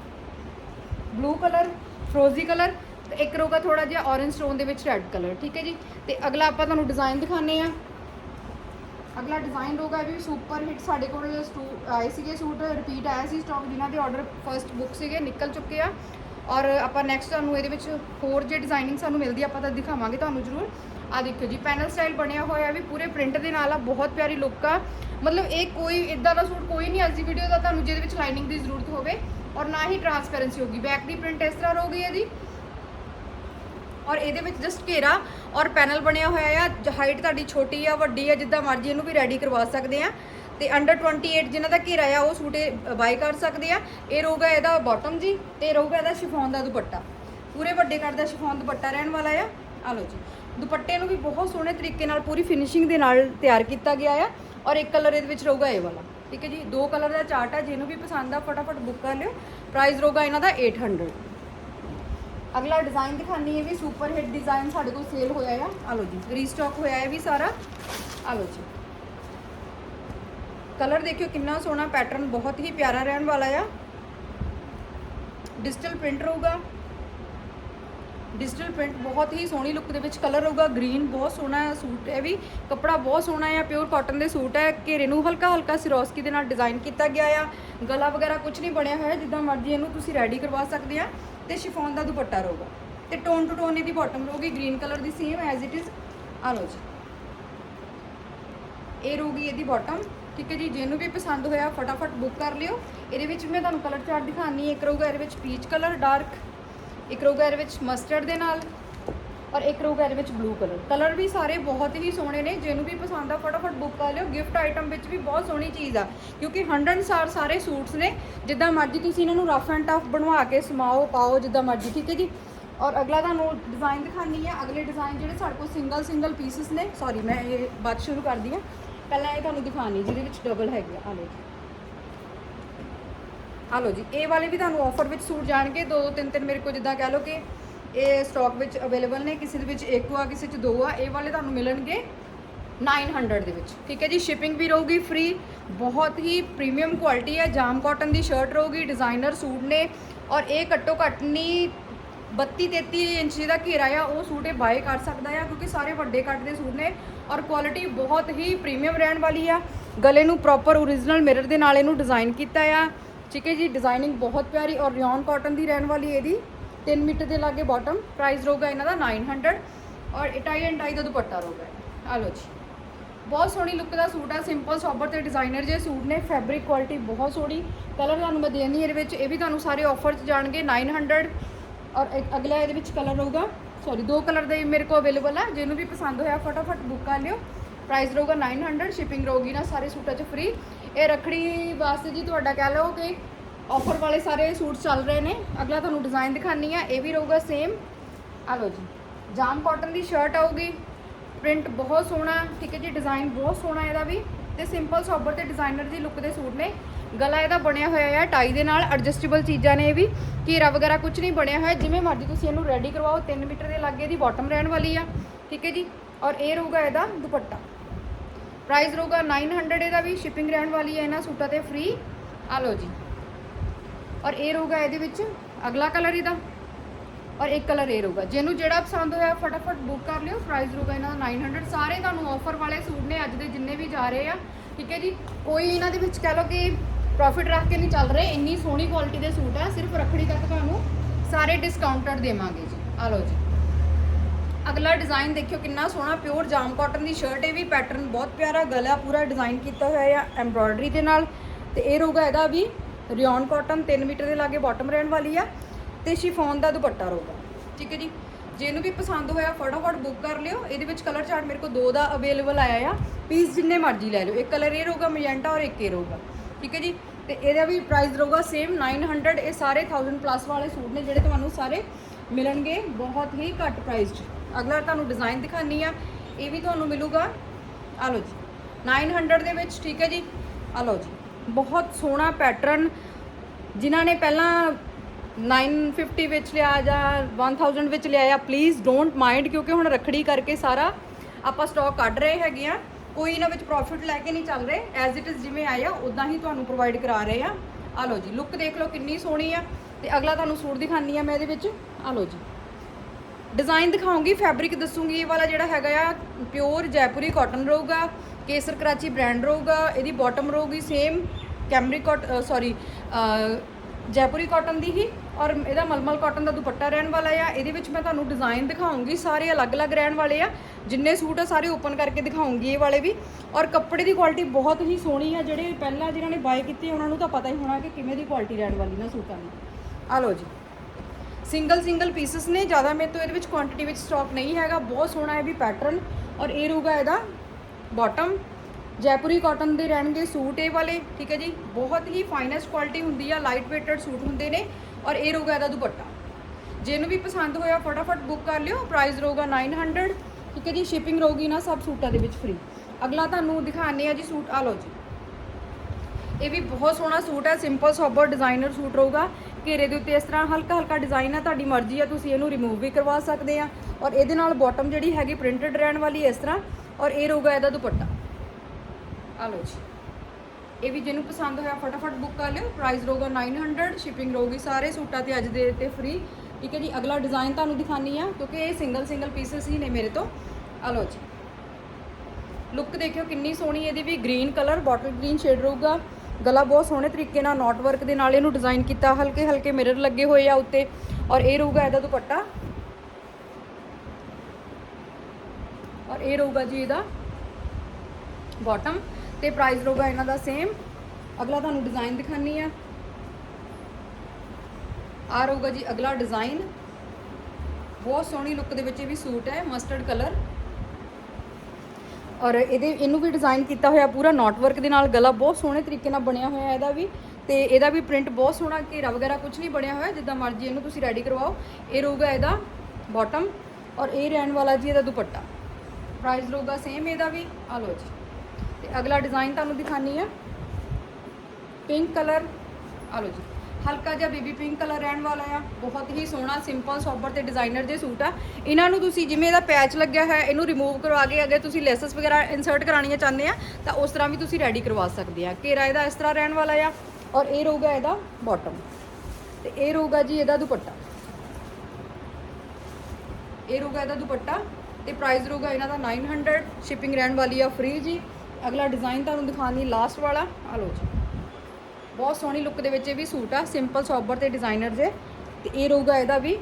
Speaker 1: ਬਲੂ ਕਲਰ ਫਰੋਜ਼ੀ ਕਲਰ ਤੇ ਇੱਕ ਰਹੂਗਾ ਥੋੜਾ ਜਿਹਾ ਔਰੇਂਜ ਸਟੋਨ ਦੇ ਵਿੱਚ ਰੈੱਡ ਕਲਰ ਠੀਕ ਹੈ ਜੀ? ਤੇ ਅਗਲਾ ਆਪਾਂ ਤੁਹਾਨੂੰ ਡਿਜ਼ਾਈਨ ਦਿਖਾਣੇ ਆ ਅਗਲਾ ਡਿਜ਼ਾਈਨ ਰਹੂਗਾ ਇਹ ਵੀ ਸੁਪਰ ਹਿੱਟ ਸਾਡੇ ਕੋਲ ਸਟੂ ਆਏ ਸੀਗੇ ਸੂਟ ਰਿਪੀਟ ਆਇਆ ਸੀ ਸਟਾਕ ਜਿਨ੍ਹਾਂ ਦੇ ਆਰਡਰ ਫਰਸਟ ਬੁੱਕ ਸੀਗੇ, ਨਿਕਲ ਚੁੱਕੇ ਆ। ਔਰ ਆਪਾਂ ਨੈਕਸਟ ਤੁਹਾਨੂੰ ਇਹਦੇ ਵਿੱਚ ਹੋਰ ਜੇ ਡਿਜ਼ਾਈਨਿੰਗ ਸਾਨੂੰ ਮਿਲਦੀ ਆਪਾਂ ਤਾਂ ਦਿਖਾਵਾਂਗੇ ਤੁਹਾਨੂੰ ਜ਼ਰੂਰ। ਆ ਦੇਖਿਓ ਜੀ ਪੈਨਲ ਸਟਾਈਲ ਬਣਿਆ ਹੋਇਆ ਵੀ ਪੂਰੇ ਪ੍ਰਿੰਟ ਦੇ ਨਾਲ ਆ, ਬਹੁਤ ਪਿਆਰੀ ਲੁੱਕ ਆ। ਮਤਲਬ ਇਹ ਕੋਈ ਇਦਾਂ ਦਾ ਸੂਟ ਕੋਈ ਨਹੀਂ, ਅੱਜ ਦੀ ਵੀਡੀਓ ਦਾ ਤੁਹਾਨੂੰ ਜਿਹਦੇ ਵਿੱਚ ਲਾਈਨਿੰਗ ਦੀ ਜ਼ਰੂਰਤ ਹੋਵੇ। ਔਰ ਨਾ ਹੀ ਟਰਾਂਸਪੇਰੈਂਸੀ ਹੋਗੀ ਬੈਕ ਦੀ ਪ੍ਰਿੰਟ ਇਸ ਤਰ੍ਹਾਂ ਰਹੂਗੀ ਇਹਦੀ। ਔਰ ਇਹਦੇ ਵਿੱਚ ਜਸਟ ਘੇਰਾ ਔਰ ਪੈਨਲ ਬਣਿਆ ਹੋਇਆ ਆ। ਹਾਈਟ ਤੁਹਾਡੀ ਛੋਟੀ ਆ, ਵੱਡੀ ਆ, ਜਿੱਦਾਂ ਮਰਜ਼ੀ ਇਹਨੂੰ ਵੀ ਰੈਡੀ ਕਰਵਾ ਸਕਦੇ ਆ। ਤੇ ਅੰਡਰ 28 ਜਿਨ੍ਹਾਂ ਦਾ ਘੇਰਾ ਆ, ਉਹ ਸੂਟੇ ਬਾਈ ਕਰ ਸਕਦੇ ਆ। ਇਹ ਰਹੂਗਾ ਇਹਦਾ ਬਾਟਮ ਜੀ ਤੇ ਰਹੂਗਾ ਇਹਦਾ ਸ਼ਿਫੋਨ ਦਾ ਦੁਪੱਟਾ। ਪੂਰੇ ਵੱਡੇ ਕੱਟ ਦਾ ਸ਼ਿਫੋਨ ਦੁਪੱਟਾ ਰਹਿਣ ਵਾਲਾ ਆ। ਆ ਲਓ ਜੀ। ਦੁਪੱਟੇ ਨੂੰ ਵੀ ਬਹੁਤ ਸੋਹਣੇ ਤਰੀਕੇ ਨਾਲ ਪੂਰੀ ਫਿਨਿਸ਼ਿੰਗ ਦੇ ਨਾਲ ਤਿਆਰ ਕੀਤਾ ਗਿਆ ਆ। ਔਰ ਇੱਕ ਕਲਰ ਇਹਦੇ ਵਿੱਚ ਰਹੂਗਾ ਇਹ ਵਾਲਾ। ਠੀਕ ਹੈ ਜੀ? ਦੋ ਕਲਰ ਦਾ ਚਾਰਟ ਆ, ਜਿਹਨੂੰ ਵੀ ਪਸੰਦ ਆ, ਫਟਾਫਟ ਬੁੱਕ ਕਰ ਲਿਓ। ਪ੍ਰਾਈਸ ਰਹੂਗਾ ਇਹਨਾਂ ਦਾ 800 ਅਗਲਾ ਡਿਜ਼ਾਈਨ ਦਿਖਾਣੀ ਹੈ ਵੀ ਸੁਪਰ ਹਿੱਟ ਡਿਜ਼ਾਈਨ ਸਾਡੇ ਕੋਲ ਸੇਲ ਹੋਇਆ ਆ। ਆ ਲਓ ਜੀ ਰੀਸਟਾਕ ਹੋਇਆ ਹੈ ਵੀ ਸਾਰਾ। ਆ ਲਓ ਜੀ। ਕਲਰ ਦੇਖਿਓ ਕਿੰਨਾ ਸੋਹਣਾ ਪੈਟਰਨ ਬਹੁਤ ਹੀ ਪਿਆਰਾ ਰਹਿਣ ਵਾਲਾ ਆ। ਡਿਜੀਟਲ ਪ੍ਰਿੰਟ ਰਹੂਗਾ। ਡਿਜੀਟਲ ਪ੍ਰਿੰਟ ਬਹੁਤ ਹੀ ਸੋਹਣੀ ਲੁੱਕ ਦੇ ਵਿੱਚ ਕਲਰ ਹੋਊਗਾ ਗ੍ਰੀਨ ਬਹੁਤ ਸੋਹਣਾ ਹੈ ਸੂਟ ਹੈ ਵੀ, ਕੱਪੜਾ ਬਹੁਤ ਸੋਹਣਾ ਹੈ ਪਿਓਰ ਕਾਟਨ ਦੇ ਸੂਟ ਹੈ, ਘੇਰੇ ਨੂੰ ਹਲਕਾ ਹਲਕਾ ਸਿਰੋਸਕੀ ਦੇ ਨਾਲ ਡਿਜ਼ਾਈਨ ਕੀਤਾ ਗਿਆ ਆ, ਗਲਾ ਵਗੈਰਾ ਕੁਝ ਨਹੀਂ ਬਣਿਆ ਹੋਇਆ, ਜਿੱਦਾਂ ਮਰਜ਼ੀ ਇਹਨੂੰ ਤੁਸੀਂ ਰੈਡੀ ਕਰਵਾ ਸਕਦੇ ਆ ਤੇ ਸ਼ਿਫੋਨ ਦਾ ਦੁਪੱਟਾ ਰਹੂਗਾ ਤੇ ਟੋਨ ਟੂ ਟੋਨ ਇਹਦੀ ਬਾਟਮ ਰਹੂਗੀ ਗ੍ਰੀਨ ਕਲਰ ਦੀ ਸੇਮ ਐਜ਼ ਇਟ ਇਜ਼ ਆ ਲਓ ਜੀ। ਇਹ ਰਹੂਗੀ ਇਹਦੀ ਬਾਟਮ ਠੀਕ ਹੈ ਜੀ, ਜਿਹਨੂੰ ਵੀ ਪਸੰਦ ਹੋਇਆ ਫਟਾਫਟ ਬੁੱਕ ਕਰ ਲਿਓ। ਇਹਦੇ ਵਿੱਚ ਮੈਂ ਤੁਹਾਨੂੰ ਕਲਰ ਚਾਰਟ ਦਿਖਾਣੀ ਇੱਕ ਰਹੂਗਾ ਇਹਦੇ ਵਿੱਚ ਪੀਚ ਕਲਰ ਡਾਰਕ ਇੱਕ ਰਹੂਗਾ ਇਹਦੇ ਵਿੱਚ ਮਸਟਰਡ ਦੇ ਨਾਲ ਔਰ ਇੱਕ ਰਹੂਗਾ ਇਹਦੇ ਵਿੱਚ ਬਲੂ ਕਲਰ ਕਲਰ ਵੀ ਸਾਰੇ ਬਹੁਤ ਹੀ ਸੋਹਣੇ ਨੇ। ਜਿਹਨੂੰ ਵੀ ਪਸੰਦ ਆ, ਫਟਾਫਟ ਬੁੱਕ ਕਰ ਲਿਓ। ਗਿਫਟ ਆਈਟਮ ਵਿੱਚ ਵੀ ਬਹੁਤ ਸੋਹਣੀ ਚੀਜ਼ ਆ। ਕਿਉਂਕਿ 100 ਸਾਰ ਸਾਰੇ ਸੂਟਸ ਨੇ। ਜਿੱਦਾਂ ਮਰਜ਼ੀ ਤੁਸੀਂ ਇਹਨਾਂ ਨੂੰ ਰਫ ਐਂਡ ਟਫ ਬਣਵਾ ਕੇ ਸਮਾਓ, ਪਾਓ, ਜਿੱਦਾਂ ਮਰਜ਼ੀ, ਠੀਕ ਹੈ ਜੀ? ਔਰ ਅਗਲਾ ਤੁਹਾਨੂੰ ਡਿਜ਼ਾਈਨ ਦਿਖਾਣੀ ਹੈ ਅਗਲੇ ਡਿਜ਼ਾਈਨ ਜਿਹੜੇ ਸਾਡੇ ਕੋਲ ਸਿੰਗਲ ਸਿੰਗਲ ਪੀਸਸ ਨੇ। ਸੌਰੀ ਮੈਂ ਇਹ ਬਾਅਦ ਸ਼ੁਰੂ ਕਰਦੀ ਹਾਂ ਪਹਿਲਾਂ ਇਹ ਤੁਹਾਨੂੰ ਦਿਖਾਣੀ ਜਿਹਦੇ ਵਿੱਚ ਡਬਲ ਹੈਗੇ ਆ। ਲਓ ਜੀ। ਆ ਲਓ ਜੀ, ਇਹ ਵਾਲੇ ਵੀ ਤੁਹਾਨੂੰ ਆਫਰ ਵਿੱਚ ਸੂਟ ਜਾਣਗੇ, ਦੋ ਦੋ ਤਿੰਨ ਤਿੰਨ ਮੇਰੇ ਕੋਲ ਜਿੱਦਾਂ ਕਹਿ ਲਓ ਕਿ ਇਹ ਸਟਾਕ ਵਿੱਚ ਅਵੇਲੇਬਲ ਨੇ, ਕਿਸੇ ਦੇ ਵਿੱਚ ਇੱਕ ਆ, ਕਿਸੇ 'ਚ ਦੋ ਆ, ਇਹ ਵਾਲੇ ਤੁਹਾਨੂੰ ਮਿਲਣਗੇ 900 ਦੇ ਵਿੱਚ। ਠੀਕ ਹੈ ਜੀ ਸ਼ਿਪਿੰਗ ਵੀ ਰਹੂਗੀ ਫ੍ਰੀ ਬਹੁਤ ਹੀ ਪ੍ਰੀਮੀਅਮ ਕੁਆਲਿਟੀ ਹੈ, ਜਾਮ ਕਾਟਨ ਦੀ ਸ਼ਰਟ ਰਹੂਗੀ ਡਿਜ਼ਾਈਨਰ ਸੂਟ ਨੇ, ਔਰ ਇਹ ਘੱਟੋ ਘੱਟ ਨਹੀਂ 32 33 ਇੰਚ ਦਾ ਘੇਰਾ ਆ, ਉਹ ਸੂਟ ਇਹ ਬਾਏ ਕਰ ਸਕਦਾ ਆ, ਕਿਉਂਕਿ ਸਾਰੇ ਵੱਡੇ ਕੱਟ ਦੇ ਸੂਟ ਨੇ, ਔਰ ਕੁਆਲਿਟੀ ਬਹੁਤ ਹੀ ਪ੍ਰੀਮੀਅਮ ਰਹਿਣ ਵਾਲੀ ਆ। ਗਲੇ ਨੂੰ ਪ੍ਰੋਪਰ ਓਰੀਜਨਲ ਮਿਰਰ ਦੇ ਨਾਲ ਇਹਨੂੰ ਡਿਜ਼ਾਈਨ ਕੀਤਾ ਆ। ਠੀਕ ਹੈ ਜੀ ਡਿਜ਼ਾਈਨਿੰਗ ਬਹੁਤ ਪਿਆਰੀ ਔਰ ਰਿਓਨ ਕਾਟਨ ਦੀ ਰਹਿਣ ਵਾਲੀ ਇਹਦੀ। 3 ਮੀਟਰ ਦੇ ਲਾਗੇ ਬਾਟਮ ਪ੍ਰਾਈਸ ਰਹੂਗਾ ਇਹਨਾਂ ਦਾ 900 ਔਰ ਇਟਾਈ ਐਂਡ ਟਾਈ ਦਾ ਦੁਪੱਟਾ ਰਹੂਗਾ। ਆ ਲਓ ਜੀ। ਬਹੁਤ ਸੋਹਣੀ ਲੁੱਕ ਦਾ ਸੂਟ ਆ ਸਿੰਪਲ ਸੋਬਰ ਤੇ ਡਿਜ਼ਾਈਨਰ ਜੇ ਸੂਟ ਨੇ ਫੈਬਰਿਕ ਕੁਆਲਿਟੀ ਬਹੁਤ ਸੋਹਣੀ। ਕਲਰ ਤੁਹਾਨੂੰ ਮੈਂ ਦੇਣੀ ਇਹਦੇ ਵਿੱਚ, ਇਹ ਵੀ ਤੁਹਾਨੂੰ ਸਾਰੇ ਆਫਰ 'ਚ ਜਾਣਗੇ 900 ਔਰ ਅਗਲਾ ਇਹਦੇ ਵਿੱਚ ਕਲਰ ਰਹੂਗਾ। ਸੌਰੀ ਦੋ ਕਲਰ ਦੇ ਮੇਰੇ ਕੋਲ ਅਵੇਲੇਬਲ ਆ, ਜਿਹਨੂੰ ਵੀ ਪਸੰਦ ਹੋਇਆ ਫਟਾਫਟ ਬੁੱਕ ਕਰ ਲਿਓ। ਪ੍ਰਾਈਸ ਰਹੂਗਾ 900 ਸ਼ਿਪਿੰਗ ਰਹੂਗੀ ਨਾ ਸਾਰੇ ਸੂਟਾਂ 'ਚ ਫ੍ਰੀ ਇਹ ਰੱਖੜੀ ਵਾਸਤੇ ਜੀ ਤੁਹਾਡਾ ਕਹਿ ਲਓ ਕਿ ਆਫਰ ਵਾਲੇ ਸਾਰੇ ਸੂਟ ਚੱਲ ਰਹੇ ਨੇ। ਅਗਲਾ ਤੁਹਾਨੂੰ ਡਿਜ਼ਾਈਨ ਦਿਖਾਨੀ ਆ, ਇਹ ਵੀ ਰਹੂਗਾ ਸੇਮ ਆ ਲਓ ਜੀ, ਜਾਮ ਕਾਟਨ ਦੀ ਸ਼ਰਟ ਆਊਗੀ। ਪ੍ਰਿੰਟ ਬਹੁਤ ਸੋਹਣਾ, ਠੀਕ ਹੈ ਜੀ ਡਿਜ਼ਾਈਨ ਬਹੁਤ ਸੋਹਣਾ ਇਹਦਾ ਵੀ। ਤੇ ਸਿੰਪਲ ਸੋਬਰ ਤੇ ਡਿਜ਼ਾਈਨਰ ਦੀ ਲੁੱਕ ਦੇ ਸੂਟ ਨੇ। ਗਲਾ ਇਹਦਾ ਬਣਿਆ ਹੋਇਆ ਹੈ ਟਾਈ ਦੇ ਨਾਲ ਐਡਜਸਟੇਬਲ ਚੀਜ਼ਾਂ ਨੇ ਇਹ ਵੀ। ਘੇਰਾ ਵਗੈਰਾ ਕੁਝ ਨਹੀਂ ਬਣਿਆ ਹੋਇਆ, ਜਿਵੇਂ ਮਰਜ਼ੀ ਤੁਸੀਂ ਇਹਨੂੰ ਰੈਡੀ ਕਰਵਾਓ। 3 ਮੀਟਰ ਦੇ ਲਾਗੇ ਦੀ ਬਾਟਮ ਰਹਿਣ ਵਾਲੀ ਆ, ਠੀਕ ਹੈ ਜੀ। ਔਰ ਇਹ ਰਹੂਗਾ ਇਹਦਾ ਦੁਪੱਟਾ। ਪ੍ਰਾਈਸ ਰਹੂਗਾ 900 ਇਹਦਾ ਵੀ ਸ਼ਿਪਿੰਗ ਰਹਿਣ ਵਾਲੀ ਹੈ ਇਹਨਾਂ ਸੂਟਾਂ ਤੇ ਫ੍ਰੀ ਆ ਲਓ ਜੀ। ਔਰ ਇਹ ਰਹੂਗਾ ਇਹਦੇ ਵਿੱਚ ਅਗਲਾ ਕਲਰ ਇਹਦਾ। ਔਰ ਇੱਕ ਕਲਰ ਇਹ ਰਹੂਗਾ। ਜਿਹਨੂੰ ਜਿਹੜਾ ਪਸੰਦ ਹੋਇਆ ਫਟਾਫਟ ਬੁੱਕ ਕਰ ਲਿਓ। ਪ੍ਰਾਈਸ ਰਹੂਗਾ ਇਹਨਾਂ ਦਾ 900 ਸਾਰੇ ਤੁਹਾਨੂੰ ਆਫਰ ਵਾਲੇ ਸੂਟ ਨੇ ਅੱਜ ਦੇ ਜਿੰਨੇ ਵੀ ਜਾ ਰਹੇ ਆ। ਠੀਕ ਹੈ ਜੀ। ਕੋਈ ਇਹਨਾਂ ਦੇ ਵਿੱਚ ਕਹਿ ਲਓ ਕਿ ਪ੍ਰੋਫਿਟ ਰੱਖ ਕੇ ਨਹੀਂ ਚੱਲ ਰਹੇ। ਇੰਨੀ ਸੋਹਣੀ ਕੁਆਲਿਟੀ ਦੇ ਸੂਟ ਆ। ਸਿਰਫ ਰੱਖੜੀ ਤੱਕ ਤੁਹਾਨੂੰ ਸਾਰੇ ਡਿਸਕਾਊਂਟਡ ਦੇਵਾਂਗੇ ਜੀ। ਆ ਲਓ ਜੀ। ਅਗਲਾ ਡਿਜ਼ਾਈਨ ਦੇਖਿਓ ਕਿੰਨਾ ਸੋਹਣਾ ਪਿਓਰ ਜਾਮ ਕਾਟਨ ਦੀ ਸ਼ਰਟ ਇਹ ਵੀ ਪੈਟਰਨ ਬਹੁਤ ਪਿਆਰਾ ਗਲਾ ਪੂਰਾ ਡਿਜ਼ਾਈਨ ਕੀਤਾ ਹੋਇਆ ਆ ਐਮਬ੍ਰੋਇਡਰੀ ਦੇ ਨਾਲ। ਤੇ ਇਹ ਰਹੂਗਾ ਇਹਦਾ ਵੀ ਰਿਓਨ ਕਾਟਨ 3 ਮੀਟਰ ਦੇ ਲਾਗੇ ਬਾਟਮ ਰਹਿਣ ਵਾਲੀ ਆ, ਤੇ ਸ਼ਿਫੋਨ ਦਾ ਦੁਪੱਟਾ ਰਹੂਗਾ ਠੀਕ ਹੈ ਜੀ? ਜਿਹਨੂੰ ਵੀ ਪਸੰਦ ਹੋਇਆ, ਫਟਾਫਟ ਬੁੱਕ ਕਰ ਲਿਓ। ਇਹਦੇ ਵਿੱਚ ਕਲਰ ਚਾਰਟ ਮੇਰੇ ਕੋਲ ਦੋ ਦਾ ਅਵੇਲੇਬਲ ਆਇਆ ਆ। ਪੀਸ ਜਿੰਨੇ ਮਰਜ਼ੀ ਲੈ ਲਿਓ। ਇੱਕ ਕਲਰ ਇਹ ਰਹੂਗਾ ਮੈਜੈਂਟਾ ਔਰ ਇੱਕ ਇਹ ਰਹੂਗਾ ਠੀਕ ਹੈ ਜੀ? ਤੇ ਇਹਦਾ ਵੀ ਪ੍ਰਾਈਸ ਰਹੂਗਾ ਸੇਮ 900 ਇਹ ਸਾਰੇ 1000 ਪਲੱਸ ਵਾਲੇ ਸੂਟ ਨੇ, ਜਿਹੜੇ ਤੁਹਾਨੂੰ ਸਾਰੇ ਮਿਲਣਗੇ। ਬਹੁਤ ਹੀ ਘੱਟ ਪ੍ਰਾਈਸ 'ਚ। ਅਗਲਾ ਤੁਹਾਨੂੰ ਡਿਜ਼ਾਈਨ ਦਿਖਾਨੀ ਆ, ਇਹ ਵੀ ਤੁਹਾਨੂੰ ਮਿਲੂਗਾ। ਆ ਲਓ ਜੀ 900 ਦੇ ਵਿੱਚ, ਠੀਕ ਹੈ ਜੀ? ਆ ਲਓ ਜੀ, ਬਹੁਤ ਸੋਹਣਾ ਪੈਟਰਨ ਜਿਨ੍ਹਾਂ ਨੇ ਪਹਿਲਾਂ 950 ਵਿੱਚ ਲਿਆ ਜਾਂ 1000 ਵਿੱਚ ਲਿਆ ਪਲੀਜ਼ ਡੋਂਟ ਮਾਈਂਡ ਕਿਉਂਕਿ ਹੁਣ ਰਖੜੀ ਕਰਕੇ ਸਾਰਾ ਆਪਾਂ ਸਟਾਕ ਕੱਢ ਰਹੇ ਹੈਗੇ ਆ। ਕੋਈ ਇਹਨਾਂ ਵਿੱਚ ਪ੍ਰੋਫਿਟ ਲੈ ਕੇ ਨਹੀਂ ਚੱਲ ਰਹੇ ਐਜ਼ ਇਟ ਇਜ਼ ਜਿਵੇਂ ਆਇਆ ਉਦਾਂ ਹੀ ਤੁਹਾਨੂੰ ਪ੍ਰੋਵਾਈਡ ਕਰਾ ਰਹੇ ਆ। ਆ ਲਓ ਜੀ ਲੁੱਕ ਦੇਖ ਲਓ ਕਿੰਨੀ ਸੋਹਣੀ ਆ। ਤੇ ਅਗਲਾ ਤੁਹਾਨੂੰ ਸੂਟ ਦਿਖਾਨੀ ਆ ਮੈਂ ਇਹਦੇ ਵਿੱਚ। ਆ ਲਓ ਜੀ ਡਿਜ਼ਾਈਨ ਦਿਖਾਉਂਗੀ ਫੈਬਰਿਕ ਦੱਸੂਗੀ, ਇਹ ਵਾਲਾ ਜਿਹੜਾ ਹੈਗਾ ਆ ਪਿਓਰ ਜੈਪੁਰੀ ਕਾਟਨ ਰਹੂਗਾ, ਕੇਸਰ ਕਰਾਚੀ ਬ੍ਰਾਂਡ ਰਹੂਗਾ, ਇਹਦੀ ਬਾਟਮ ਰਹੂਗੀ ਸੇਮ ਕੈਮਰੀ ਕਾਟ ਸੌਰੀ ਜੈਪੁਰੀ ਕਾਟਨ ਦੀ ਹੀ ਔਰ ਇਹਦਾ ਮਲਮਲ ਕਾਟਨ ਦਾ ਦੁਪੱਟਾ ਰਹਿਣ ਵਾਲਾ ਆ। ਇਹਦੇ ਵਿੱਚ ਮੈਂ ਤੁਹਾਨੂੰ ਡਿਜ਼ਾਈਨ ਦਿਖਾਉਂਗੀ, ਸਾਰੇ ਅਲੱਗ-ਅਲੱਗ ਰਹਿਣ ਵਾਲੇ ਆ। ਜਿੰਨੇ ਸੂਟ ਆ, ਸਾਰੇ ਓਪਨ ਕਰਕੇ ਦਿਖਾਉਂਗੀ ਇਹ ਵਾਲੇ ਵੀ। ਔਰ ਕੱਪੜੇ ਦੀ ਕੁਆਲਿਟੀ ਬਹੁਤ ਹੀ ਸੋਹਣੀ ਆ, ਜਿਹੜੇ ਪਹਿਲਾਂ ਜਿਹਨਾਂ ਨੇ ਬਾਏ ਕੀਤੇ, ਉਹਨਾਂ ਨੂੰ ਤਾਂ ਪਤਾ ਹੀ ਹੋਣਾ ਕਿ ਕਿਵੇਂ ਦੀ ਕੁਆਲਿਟੀ ਰਹਿਣ ਵਾਲੀ ਨਾ ਸੂਟਾਂ ਦੀ। ਆ ਲਓ ਜੀ। ਸਿੰਗਲ ਸਿੰਗਲ ਪੀਸਸ ਨੇ। ਜ਼ਿਆਦਾ ਮੇਰੇ ਤੋਂ ਇਹਦੇ ਵਿੱਚ ਕੁਆਂਟੀਟੀ ਵਿੱਚ ਸਟਾਕ ਨਹੀਂ ਹੈਗਾ। ਬਹੁਤ ਸੋਹਣਾ ਹੈ ਵੀ ਪੈਟਰਨ ਔਰ ਇਹ ਰਹੂਗਾ ਇਹਦਾ ਬਾਟਮ ਜੈਪੁਰੀ ਕਾਟਨ ਦੇ ਰਹਿਣਗੇ ਸੂਟ ਇਹ ਵਾਲੇ। ਠੀਕ ਹੈ ਜੀ? ਬਹੁਤ ਹੀ ਫਾਈਨੈਸਟ ਕੁਆਲਿਟੀ ਹੁੰਦੀ ਆ। ਲਾਈਟ ਵੇਟਡ ਸੂਟ ਹੁੰਦੇ ਨੇ। ਔਰ ਇਹ ਰਹੂਗਾ ਇਹਦਾ ਦੁਪੱਟਾ। ਜਿਹਨੂੰ ਵੀ ਪਸੰਦ ਹੋਇਆ, ਫਟਾਫਟ ਬੁੱਕ ਕਰ ਲਿਓ। ਪ੍ਰਾਈਸ ਰਹੂਗਾ 900 ਠੀਕ ਹੈ ਜੀ? ਸ਼ਿਪਿੰਗ ਰਹੂਗੀ ਨਾ ਸਭ ਸੂਟਾਂ ਦੇ ਵਿੱਚ ਫ੍ਰੀ ਅਗਲਾ ਤੁਹਾਨੂੰ ਦਿਖਾਣੇ ਆ ਜੀ ਸੂਟ। ਆ ਲਓ ਜੀ। ਇਹ ਵੀ ਬਹੁਤ ਸੋਹਣਾ ਸੂਟ ਹੈ। ਸਿੰਪਲ ਸੋਬਰ ਡਿਜ਼ਾਈਨਰ ਸੂਟ ਰਹੂਗਾ। ਘੇਰੇ ਦੇ ਉੱਤੇ ਇਸ ਤਰ੍ਹਾਂ ਹਲਕਾ ਹਲਕਾ ਡਿਜ਼ਾਈਨ ਆ, ਤੁਹਾਡੀ ਮਰਜ਼ੀ ਆ, ਤੁਸੀਂ ਇਹਨੂੰ ਰਿਮੂਵ ਵੀ ਕਰਵਾ ਸਕਦੇ ਆ। ਔਰ ਇਹਦੇ ਨਾਲ ਬਾਟਮ ਜਿਹੜੀ ਹੈਗੀ ਪ੍ਰਿੰਟਡ ਰਹਿਣ ਵਾਲੀ ਇਸ ਤਰ੍ਹਾਂ, ਔਰ ਇਹ ਰਹੂਗਾ ਇਹਦਾ ਦੁਪੱਟਾ। ਆ ਲਓ ਜੀ। ਇਹ ਵੀ ਜਿਹਨੂੰ ਪਸੰਦ ਹੋਇਆ, ਫਟਾਫਟ ਬੁੱਕ ਕਰ ਲਿਓ। ਪ੍ਰਾਈਸ ਰਹੂਗਾ 900 ਸ਼ਿਪਿੰਗ ਰਹੂਗੀ ਸਾਰੇ, ਸੂਟਾਂ ਤੇ ਅੱਜ ਦੇ ਤੇ ਫ੍ਰੀ ਠੀਕ ਹੈ ਜੀ, ਅਗਲਾ ਡਿਜ਼ਾਈਨ ਤੁਹਾਨੂੰ ਦਿਖਾਨੀ ਆ, ਕਿਉਂਕਿ ਇਹ ਸਿੰਗਲ ਸਿੰਗਲ ਪੀਸਸ ਹੀ ਨੇ ਮੇਰੇ ਤੋਂ। ਆ ਲਓ ਜੀ। ਲੁੱਕ ਦੇਖਿਓ ਕਿੰਨੀ ਸੋਹਣੀ ਇਹਦੀ ਵੀ green colour bottle green shade ਰਹੂਗਾ। ਗਲਾ ਬਹੁਤ ਸੋਹਣੇ ਤਰੀਕੇ ਨਾਲ ਨੋਟ ਵਰਕ ਦੇ ਨਾਲ ਇਹਨੂੰ ਡਿਜ਼ਾਈਨ ਕੀਤਾ, ਹਲਕੇ ਹਲਕੇ ਮਿਰਰ ਲੱਗੇ ਹੋਏ ਆ ਉੱਤੇ ਔਰ ਇਹ ਰਹੂਗਾ ਇਹਦਾ ਦੁਪੱਟਾ। ਔਰ ਇਹ ਰਹੂਗਾ ਜੀ ਇਹਦਾ ਬਾਟਮ ਤੇ ਪ੍ਰਾਈਸ ਰਹੂਗਾ ਇਹਨਾਂ ਦਾ ਸੇਮ ਅਗਲਾ ਤੁਹਾਨੂੰ ਡਿਜ਼ਾਈਨ ਦਿਖਾਨੀ ਆ। ਆ ਰਹੂਗਾ ਜੀ ਅਗਲਾ ਡਿਜ਼ਾਈਨ ਬਹੁਤ ਸੋਹਣੀ ਲੁੱਕ ਦੇ ਵਿੱਚ ਇਹ ਵੀ ਸੂਟ ਹੈ ਮਸਟਰਡ ਕਲਰ ਔਰ ਇਹਦੇ, ਇਹਨੂੰ ਵੀ ਡਿਜ਼ਾਈਨ ਕੀਤਾ ਹੋਇਆ ਪੂਰਾ ਨੋਟ ਵਰਕ ਦੇ ਨਾਲ, ਗਲਾ ਬਹੁਤ ਸੋਹਣੇ ਤਰੀਕੇ ਨਾਲ ਬਣਿਆ ਹੋਇਆ ਇਹਦਾ ਵੀ। ਤੇ ਇਹਦਾ ਵੀ ਪ੍ਰਿੰਟ ਬਹੁਤ ਸੋਹਣਾ ਘੇਰਾ ਵਗੈਰਾ ਕੁਝ ਨਹੀਂ ਬਣਿਆ ਹੋਇਆ, ਜਿੱਦਾਂ ਮਰਜ਼ੀ ਇਹਨੂੰ ਤੁਸੀਂ ਰੈਡੀ ਕਰਵਾਓ। ਇਹ ਰਹੂਗਾ ਇਹਦਾ ਬਾਟਮ ਔਰ ਇਹ ਰਹਿਣ ਵਾਲਾ ਜੀ ਇਹਦਾ ਦੁਪੱਟਾ। ਪ੍ਰਾਈਸ ਰਹੂਗਾ ਸੇਮ ਇਹਦਾ ਵੀ। ਆ ਲਓ ਜੀ। ਤੇ ਅਗਲਾ ਡਿਜ਼ਾਈਨ ਤੁਹਾਨੂੰ ਦਿਖਾਨੀ ਆ। ਪਿੰਕ ਕਲਰ ਆ ਲਓ ਜੀ। ਹਲਕਾ ਜਿਹਾ ਬੇਬੀ ਪਿੰਕ ਕਲਰ ਰਹਿਣ ਵਾਲਾ ਆ। ਬਹੁਤ ਹੀ ਸੋਹਣਾ ਸਿੰਪਲ ਸੋਬਰ ਤੇ ਡਿਜ਼ਾਈਨਰ ਦੇ ਸੂਟ ਆ। ਇਹਨਾਂ ਨੂੰ ਤੁਸੀਂ ਜਿਵੇਂ ਇਹਦਾ ਪੈਚ ਲੱਗਿਆ ਹੈ ਇਹਨੂੰ ਰਿਮੂਵ ਕਰਵਾ ਕੇ ਅਗਰ ਤੁਸੀਂ ਲੈਸਸ ਵਗੈਰਾ ਇਨਸਰਟ ਕਰਾਉਣੀਆਂ ਚਾਹੁੰਦੇ ਆ, ਤਾਂ ਉਸ ਤਰ੍ਹਾਂ ਵੀ ਤੁਸੀਂ ਰੈਡੀ ਕਰਵਾ ਸਕਦੇ ਆ। ਘੇਰਾ ਇਹਦਾ ਇਸ ਤਰ੍ਹਾਂ ਰਹਿਣ ਵਾਲਾ ਆ ਔਰ ਇਹ ਰਹੂਗਾ ਇਹਦਾ ਬਾਟਮ ਤੇ ਇਹ ਰਹੂਗਾ ਜੀ ਇਹਦਾ ਦੁਪੱਟਾ। ਇਹ ਰਹੂਗਾ ਇਹਦਾ ਦੁਪੱਟਾ ਤੇ ਪ੍ਰਾਈਸ ਰਹੂਗਾ ਇਹਨਾਂ ਦਾ 900 ਸ਼ਿਪਿੰਗ ਰਹਿਣ ਵਾਲੀ ਆ ਫ੍ਰੀ ਜੀ। ਅਗਲਾ ਡਿਜ਼ਾਈਨ ਤੁਹਾਨੂੰ ਦਿਖਾਣੀ ਲਾਸਟ ਵਾਲਾ। ਆ ਲਓ ਜੀ। ਬਹੁਤ ਸੋਹਣੀ ਲੁੱਕ ਦੇ ਵਿੱਚ ਇਹ ਵੀ ਸੂਟ ਆ ਸਿੰਪਲ ਸੋਬਰ ਤੇ ਡਿਜ਼ਾਈਨਰ ਦੇ ਤੇ ਇਹ ਰਹੂਗਾ ਇਹਦਾ ਵੀ